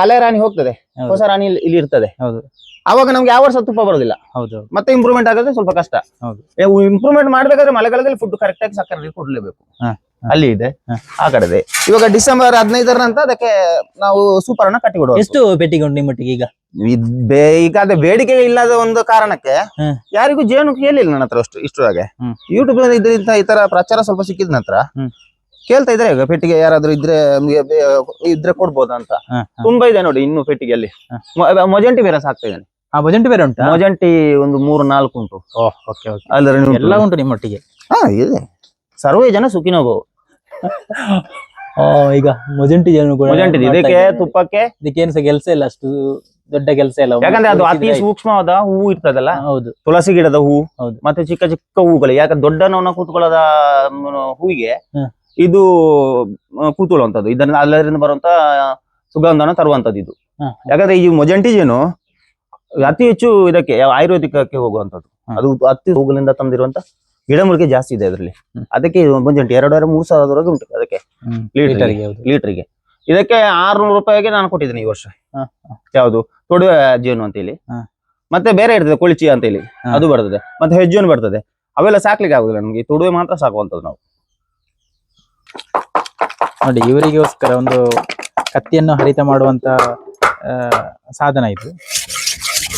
ಹಳೆ ರಾಣಿ ಹೋಗ್ತದೆ. ಹೊಸ ರಾಣಿ ಇಲ್ಲಿ- ಇಲ್ಲಿ ಇರ್ತದೆ. ಹೌದು. ಅವಾಗ ನಮ್ಗೆ ಯಾವ ವರ್ಷ ತುಪ್ಪ ಬರೋದಿಲ್ಲ. ಹೌದು ಮತ್ತೆ ಇಂಪ್ರೂವ್ಮೆಂಟ್ ಆಗೋದ್ರೆ ಸ್ವಲ್ಪ ಕಷ್ಟ. ಹೌದು. ಇಂಪ್ರೂವ್ಮೆಂಟ್ ಮಾಡ್ಬೇಕಾದ್ರೆ ಮಳೆಗಾಲದಲ್ಲಿ ಫುಡ್ ಕರೆಕ್ಟ್ ಆಗಿ ಸಕ್ಕರೆ ನೀರು ಕೊಡ್ಲೇಬೇಕು. ಅಲ್ಲಿ ಇದೆ ಆ ಕಡೆ ಇವಾಗ ಡಿಸೆಂಬರ್ ಹದಿನೈದರ ನಂತರ ಅದಕ್ಕೆ ನಾವು ಸೂಪರ್ ಅನ್ನ ಕಟ್ಟಿ ಕೊಡುವ ಎಷ್ಟು ಪೆಟ್ಟಿಗೆ ಉಂಟು ನಿಮ್ಮೊಟ್ಟಿಗೆ ಈಗ? ಈಗ ಅದೇ ಬೇಡಿಕೆ ಇಲ್ಲದ ಒಂದು ಕಾರಣಕ್ಕೆ ಯಾರಿಗೂ ಜೇನು ಕೇಳಿಲ್ಲ ನನ್ನ ಹತ್ರ ಅಷ್ಟು ಇಷ್ಟು ಹಾಗೆ. ಯೂಟ್ಯೂಬ್ ಇದರಿಂದ ಈ ತರ ಪ್ರಚಾರ ಸ್ವಲ್ಪ ಸಿಕ್ಕಿದ ನಂತರ. ಕೇಳ್ತಾ ಇದ್ರೆ ಈಗ ಪೆಟ್ಟಿಗೆ ಯಾರಾದ್ರೂ ಇದ್ರೆ ಇದ್ರೆ ಕೊಡ್ಬೋದಾ ಅಂತ. ತುಂಬಾ ಇದೆ ನೋಡಿ ಇನ್ನು ಪೆಟ್ಟಿಗೆಯಲ್ಲಿ. ಮೊಜಂಟಿ ಬೇರೆ ಸಾಕ್ತಾ ಇದ್ದೇನೆ. ಆ ಬಜೆಂಟ್ ಬೇರೆ ಉಂಟು? ಮೊಜಂಟಿ ಒಂದು ಮೂರು ನಾಲ್ಕು ಉಂಟು. ಓಹ್ ಓಕೆ ಓಕೆ ಎಲ್ಲ ಉಂಟು ನಿಮ್ಮೊಟ್ಟಿಗೆ ಹಾ ಇದೆ. ಸರ್ವೇ ಜನ ಸುಖಿನೋಗೋ ಈಗ ಮೊಜೆಂಟಿ ಜನ ಕೂಡ ಮೊಜಂಟಿ ಇದಕ್ಕೆ ತುಪ್ಪಕ್ಕೆ? ಇದಕ್ಕೇನು ಸಹ ಕೆಲಸ ಇಲ್ಲ ಅಷ್ಟು ದೊಡ್ಡ ಕೆಲಸ ಇಲ್ಲ. ಯಾಕಂದ್ರೆ ಅದು ಅತಿ ಸೂಕ್ಷ್ಮವಾದ ಹೂವು ಇರ್ತದಲ್ಲ? ಹೌದು. ತುಳಸಿ ಗಿಡದ ಹೂ ಹೌದು. ಮತ್ತೆ ಚಿಕ್ಕ ಚಿಕ್ಕ ಹೂಗಳು. ಯಾಕಂದ್ರೆ ದೊಡ್ಡ ನೋನ ಕೂತ್ಕೊಳ್ಳೋದ ಹೂವಿಗೆ ಇದು ಆ, ಕೂತ್ಕೊಳ್ಳುವಂತದ್ದು ಇದನ್ನ ಅದರಿಂದ ಬರುವಂತ ಸುಗಂಧನ ತರುವಂತದ್ದು ಇದು. ಯಾಕಂದ್ರೆ ಈ ಮೊಜಂಟಿ ಜೇನು ಅತಿ ಹೆಚ್ಚು ಇದಕ್ಕೆ ಯಾವ ಆಯುರ್ವೇದಿಕಕ್ಕೆ ಹೋಗುವಂತದ್ದು ಅದು ಅತಿ ಹೂಗಳಿಂದ ತಂದಿರುವಂತ ಗಿಡಮೂಲಿಕೆ ಜಾಸ್ತಿ ಇದೆ ಅದರಲ್ಲಿ. ಅದಕ್ಕೆ ಒಂದು ಮೊಜಂಟಿ ಎರಡೂವರೆ ಮೂರು ಸಾವಿರದವರೆಗೆ ಉಂಟು ಅದಕ್ಕೆ. ಲೀಟರ್ಗೆ. ಲೀಟರ್ಗೆ ಇದಕ್ಕೆ ಆರ್ನೂರು ರೂಪಾಯಿಗೆ ನಾನು ಕೊಟ್ಟಿದ್ದೀನಿ ಈ ವರ್ಷ. ಯಾವುದು? ತೊಡುವೆ ಜೀವನು ಅಂತ ಹೇಳಿ. ಮತ್ತೆ ಬೇರೆ ಇರ್ತದೆ ಕೊಳಿಚಿ ಅಂತ ಹೇಳಿ ಅದು ಬರ್ತದೆ. ಮತ್ತೆ ಹೆಜ್ಜೆನು ಬರ್ತದೆ. ಅವೆಲ್ಲ ಸಾಕ್ಲಿಕ್ಕೆ ಆಗುದಿಲ್ಲ ನಮ್ಗೆ. ತೊಡುವೆ ಮಾತ್ರ ಸಾಕುವಂಥದ್ದು ನಾವು. ನೋಡಿ ಇವರಿಗೋಸ್ಕರ ಒಂದು ಕತ್ತಿಯನ್ನು ಹರಿತ ಮಾಡುವಂತ ಸಾಧನ ಇದು.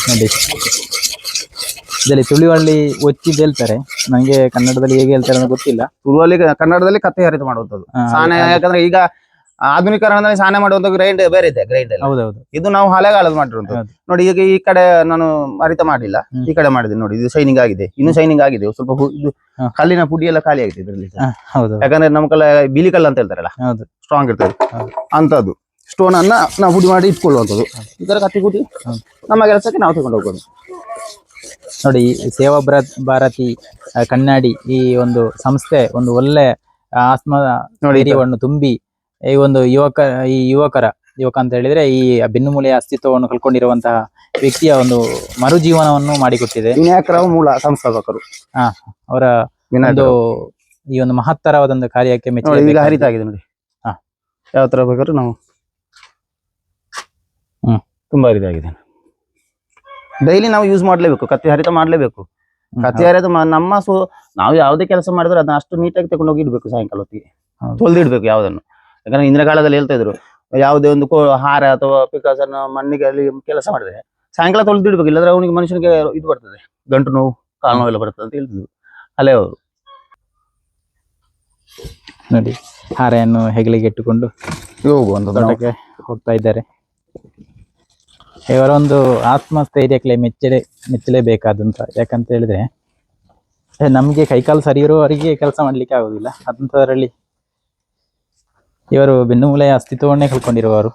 ನೋಡಿ ಇದರಲ್ಲಿ ತುಳಿವಳ್ಳಿ ಒಚ್ಚಿದ್ದು ಹೇಳ್ತಾರೆ. ನನಗೆ ಕನ್ನಡದಲ್ಲಿ ಹೇಗೆ ಹೇಳ್ತಾರೆ ಅಂತ ಗೊತ್ತಿಲ್ಲ. ತುಳುವಲ್ಲಿ ಕನ್ನಡದಲ್ಲಿ ಕತ್ತೆ ಹರಿತ ಮಾಡುವಂಥದ್ದು. ಸಾನೆ ಯಾಕಂದ್ರೆ ಈಗ ಆಧುನೀಕರಣದಲ್ಲಿ ಸಾನೆ ಮಾಡುವಂತ ಗ್ರೈಂಡ್ ಬೇರೆ ಇದೆ ಗ್ರೈಂಡ್ ಹೌದೌದು. ಇದು ನಾವು ಹಳೆಗಾಲದ ಮಾಡಿರುವಂತದ್ದು ಹೌದು. ನೋಡಿ ಈಗ ಈ ಕಡೆ ನಾನು ಅರಿತ ಮಾಡಿಲ್ಲ. ಈ ಕಡೆ ಮಾಡಿದೆ ನೋಡಿ ಇದು ಶೈನಿಂಗ್ ಆಗಿದೆ. ಇನ್ನು ಶೈನಿಂಗ್ ಆಗಿದೆ. ಸ್ವಲ್ಪ ಇದು. ಕಲ್ಲಿನ ಪುಡಿ ಎಲ್ಲ ಖಾಲಿ ಆಗಿದೆ ಇದರಲ್ಲಿ. ಹೌದು ಯಾಕಂದ್ರೆ ನಮ್ಮ ಕಲ್ಲ ಬಿಳಿ ಕಲ್ಲು ಅಂತ ಹೇಳ್ತಾರಲ್ಲ ಹೌದು. ಸ್ಟ್ರಾಂಗ್ ಇರ್ತದೆ. ಅಂತದ್ದು ಸ್ಟೋನ್ ಅನ್ನ ನಾವು ಹುಡಿ ಮಾಡಿ ಇಟ್ಕೊಳ್ಳುವಂಥದ್ದು. ಈ ತರ ಕತ್ತಿ ಕೂಡಿ ನಮ್ಮ ಕೆಲಸಕ್ಕೆ ನಾವು ತಗೊಂಡು ಹೋಗೋದು. ನೋಡಿ ಸೇವಾ ಭಾರತ್ ಕನ್ನಡಿ ಈ ಒಂದು ಸಂಸ್ಥೆ ಒಂದು ಒಳ್ಳೆ ಆತ್ಮ ಧೈರ್ಯವನ್ನು ತುಂಬಿ ಈ ಒಂದು ಯುವಕ ಈ ಯುವಕರ ಯುವಕ ಅಂತ ಹೇಳಿದ್ರೆ ಈ ಬೆನ್ನುಮೂಲೆಯ ಅಸ್ತಿತ್ವವನ್ನು ಕಳ್ಕೊಂಡಿರುವಂತಹ ವ್ಯಕ್ತಿಯ ಒಂದು ಮರುಜೀವನವನ್ನು ಮಾಡಿಕೊಟ್ಟಿದೆ. ವಿನಾಯಕರಾವ್ ಮೂಲ ಸಂಸ್ಥಾಪಕರು. ಅವರ ಒಂದು ಈ ಒಂದು ಮಹತ್ತರವಾದ ಕಾರ್ಯಕ್ಕೆ ಮೆಚ್ಚುಗೆ ನೋಡಿ ಹಾ. ಯಾವ ತರ ಬೇಕಾದ್ರೂ ನಾವು. ತುಂಬಾ ಇದಾಗಿದೆ. ಡೈಲಿ ನಾವು ಯೂಸ್ ಮಾಡಲೇಬೇಕು ಕತ್ತಿ ಹರಿತ ಮಾಡಲೇಬೇಕು. ಕತ್ತೆ ಹರಿತ ನಮ್ಮ ಸೊ ನಾವು ಯಾವುದೇ ಕೆಲಸ ಮಾಡಿದ್ರೆ ಅದನ್ನ ಅಷ್ಟು ನೀಟಾಗಿ ತಗೊಂಡೋಗಿ ಇಡಬೇಕು ಸಾಯಂಕಾಲ ಹೊತ್ತಿಗೆ. ತೊಳೆದಿಡ್ಬೇಕು ಯಾವುದನ್ನು. ಯಾಕಂದ್ರೆ ಹಿಂದಿನ ಕಾಲದಲ್ಲಿ ಹೇಳ್ತಾ ಇದ್ರು ಯಾವುದೇ ಒಂದು ಕೋ ಹಾರ ಅಥವಾ ಪಿಕಾಸ್ ಅನ್ನು ಮಣ್ಣಿಗೆ ಅಲ್ಲಿ ಕೆಲಸ ಮಾಡಿದ್ರೆ ಸಾಯಂಕಾಲ ತೊಳೆದಿಡ್ಬೇಕು ಇಲ್ಲದ್ರೆ ಅವನಿಗೆ ಮನುಷ್ಯನಿಗೆ ಇದು ಬರ್ತದೆ ಗಂಟು ನೋವು ಕಾಲು ನೋವು ಎಲ್ಲ ಬರ್ತದೆ ಅಂತ ಹೇಳ್ತಿದ್ರು. ಅಲ್ಲೇ ಅವರು ನೋಡಿ ಹಾರೆಯನ್ನು ಹೆಗಲಿಗೆ ಇಟ್ಟುಕೊಂಡು ಹೋಗುವಂತ ಹೋಗ್ತಾ ಇದ್ದಾರೆ. ಇವರ ಒಂದು ಆತ್ಮಸ್ಥೈರ್ಯಕ್ಕೆ ಮೆಚ್ಚಲೆ ಮೆಚ್ಚಲೇಬೇಕಾದಂತ ಯಾಕಂತ ಹೇಳಿದ್ರೆ ನಮಗೆ ನಮ್ಗೆ ಕೈಕಾಲು ಸರಿ ಇರುವವರಿಗೆ ಕೆಲಸ ಮಾಡಲಿಕ್ಕೆ ಆಗೋದಿಲ್ಲ. ಅಂಥದ್ರಲ್ಲಿ ಇವರು ಬೆನ್ನುಮೂಲೆಯ ಅಸ್ತಿತ್ವವನ್ನೇ ಕಳ್ಕೊಂಡಿರುವವರು.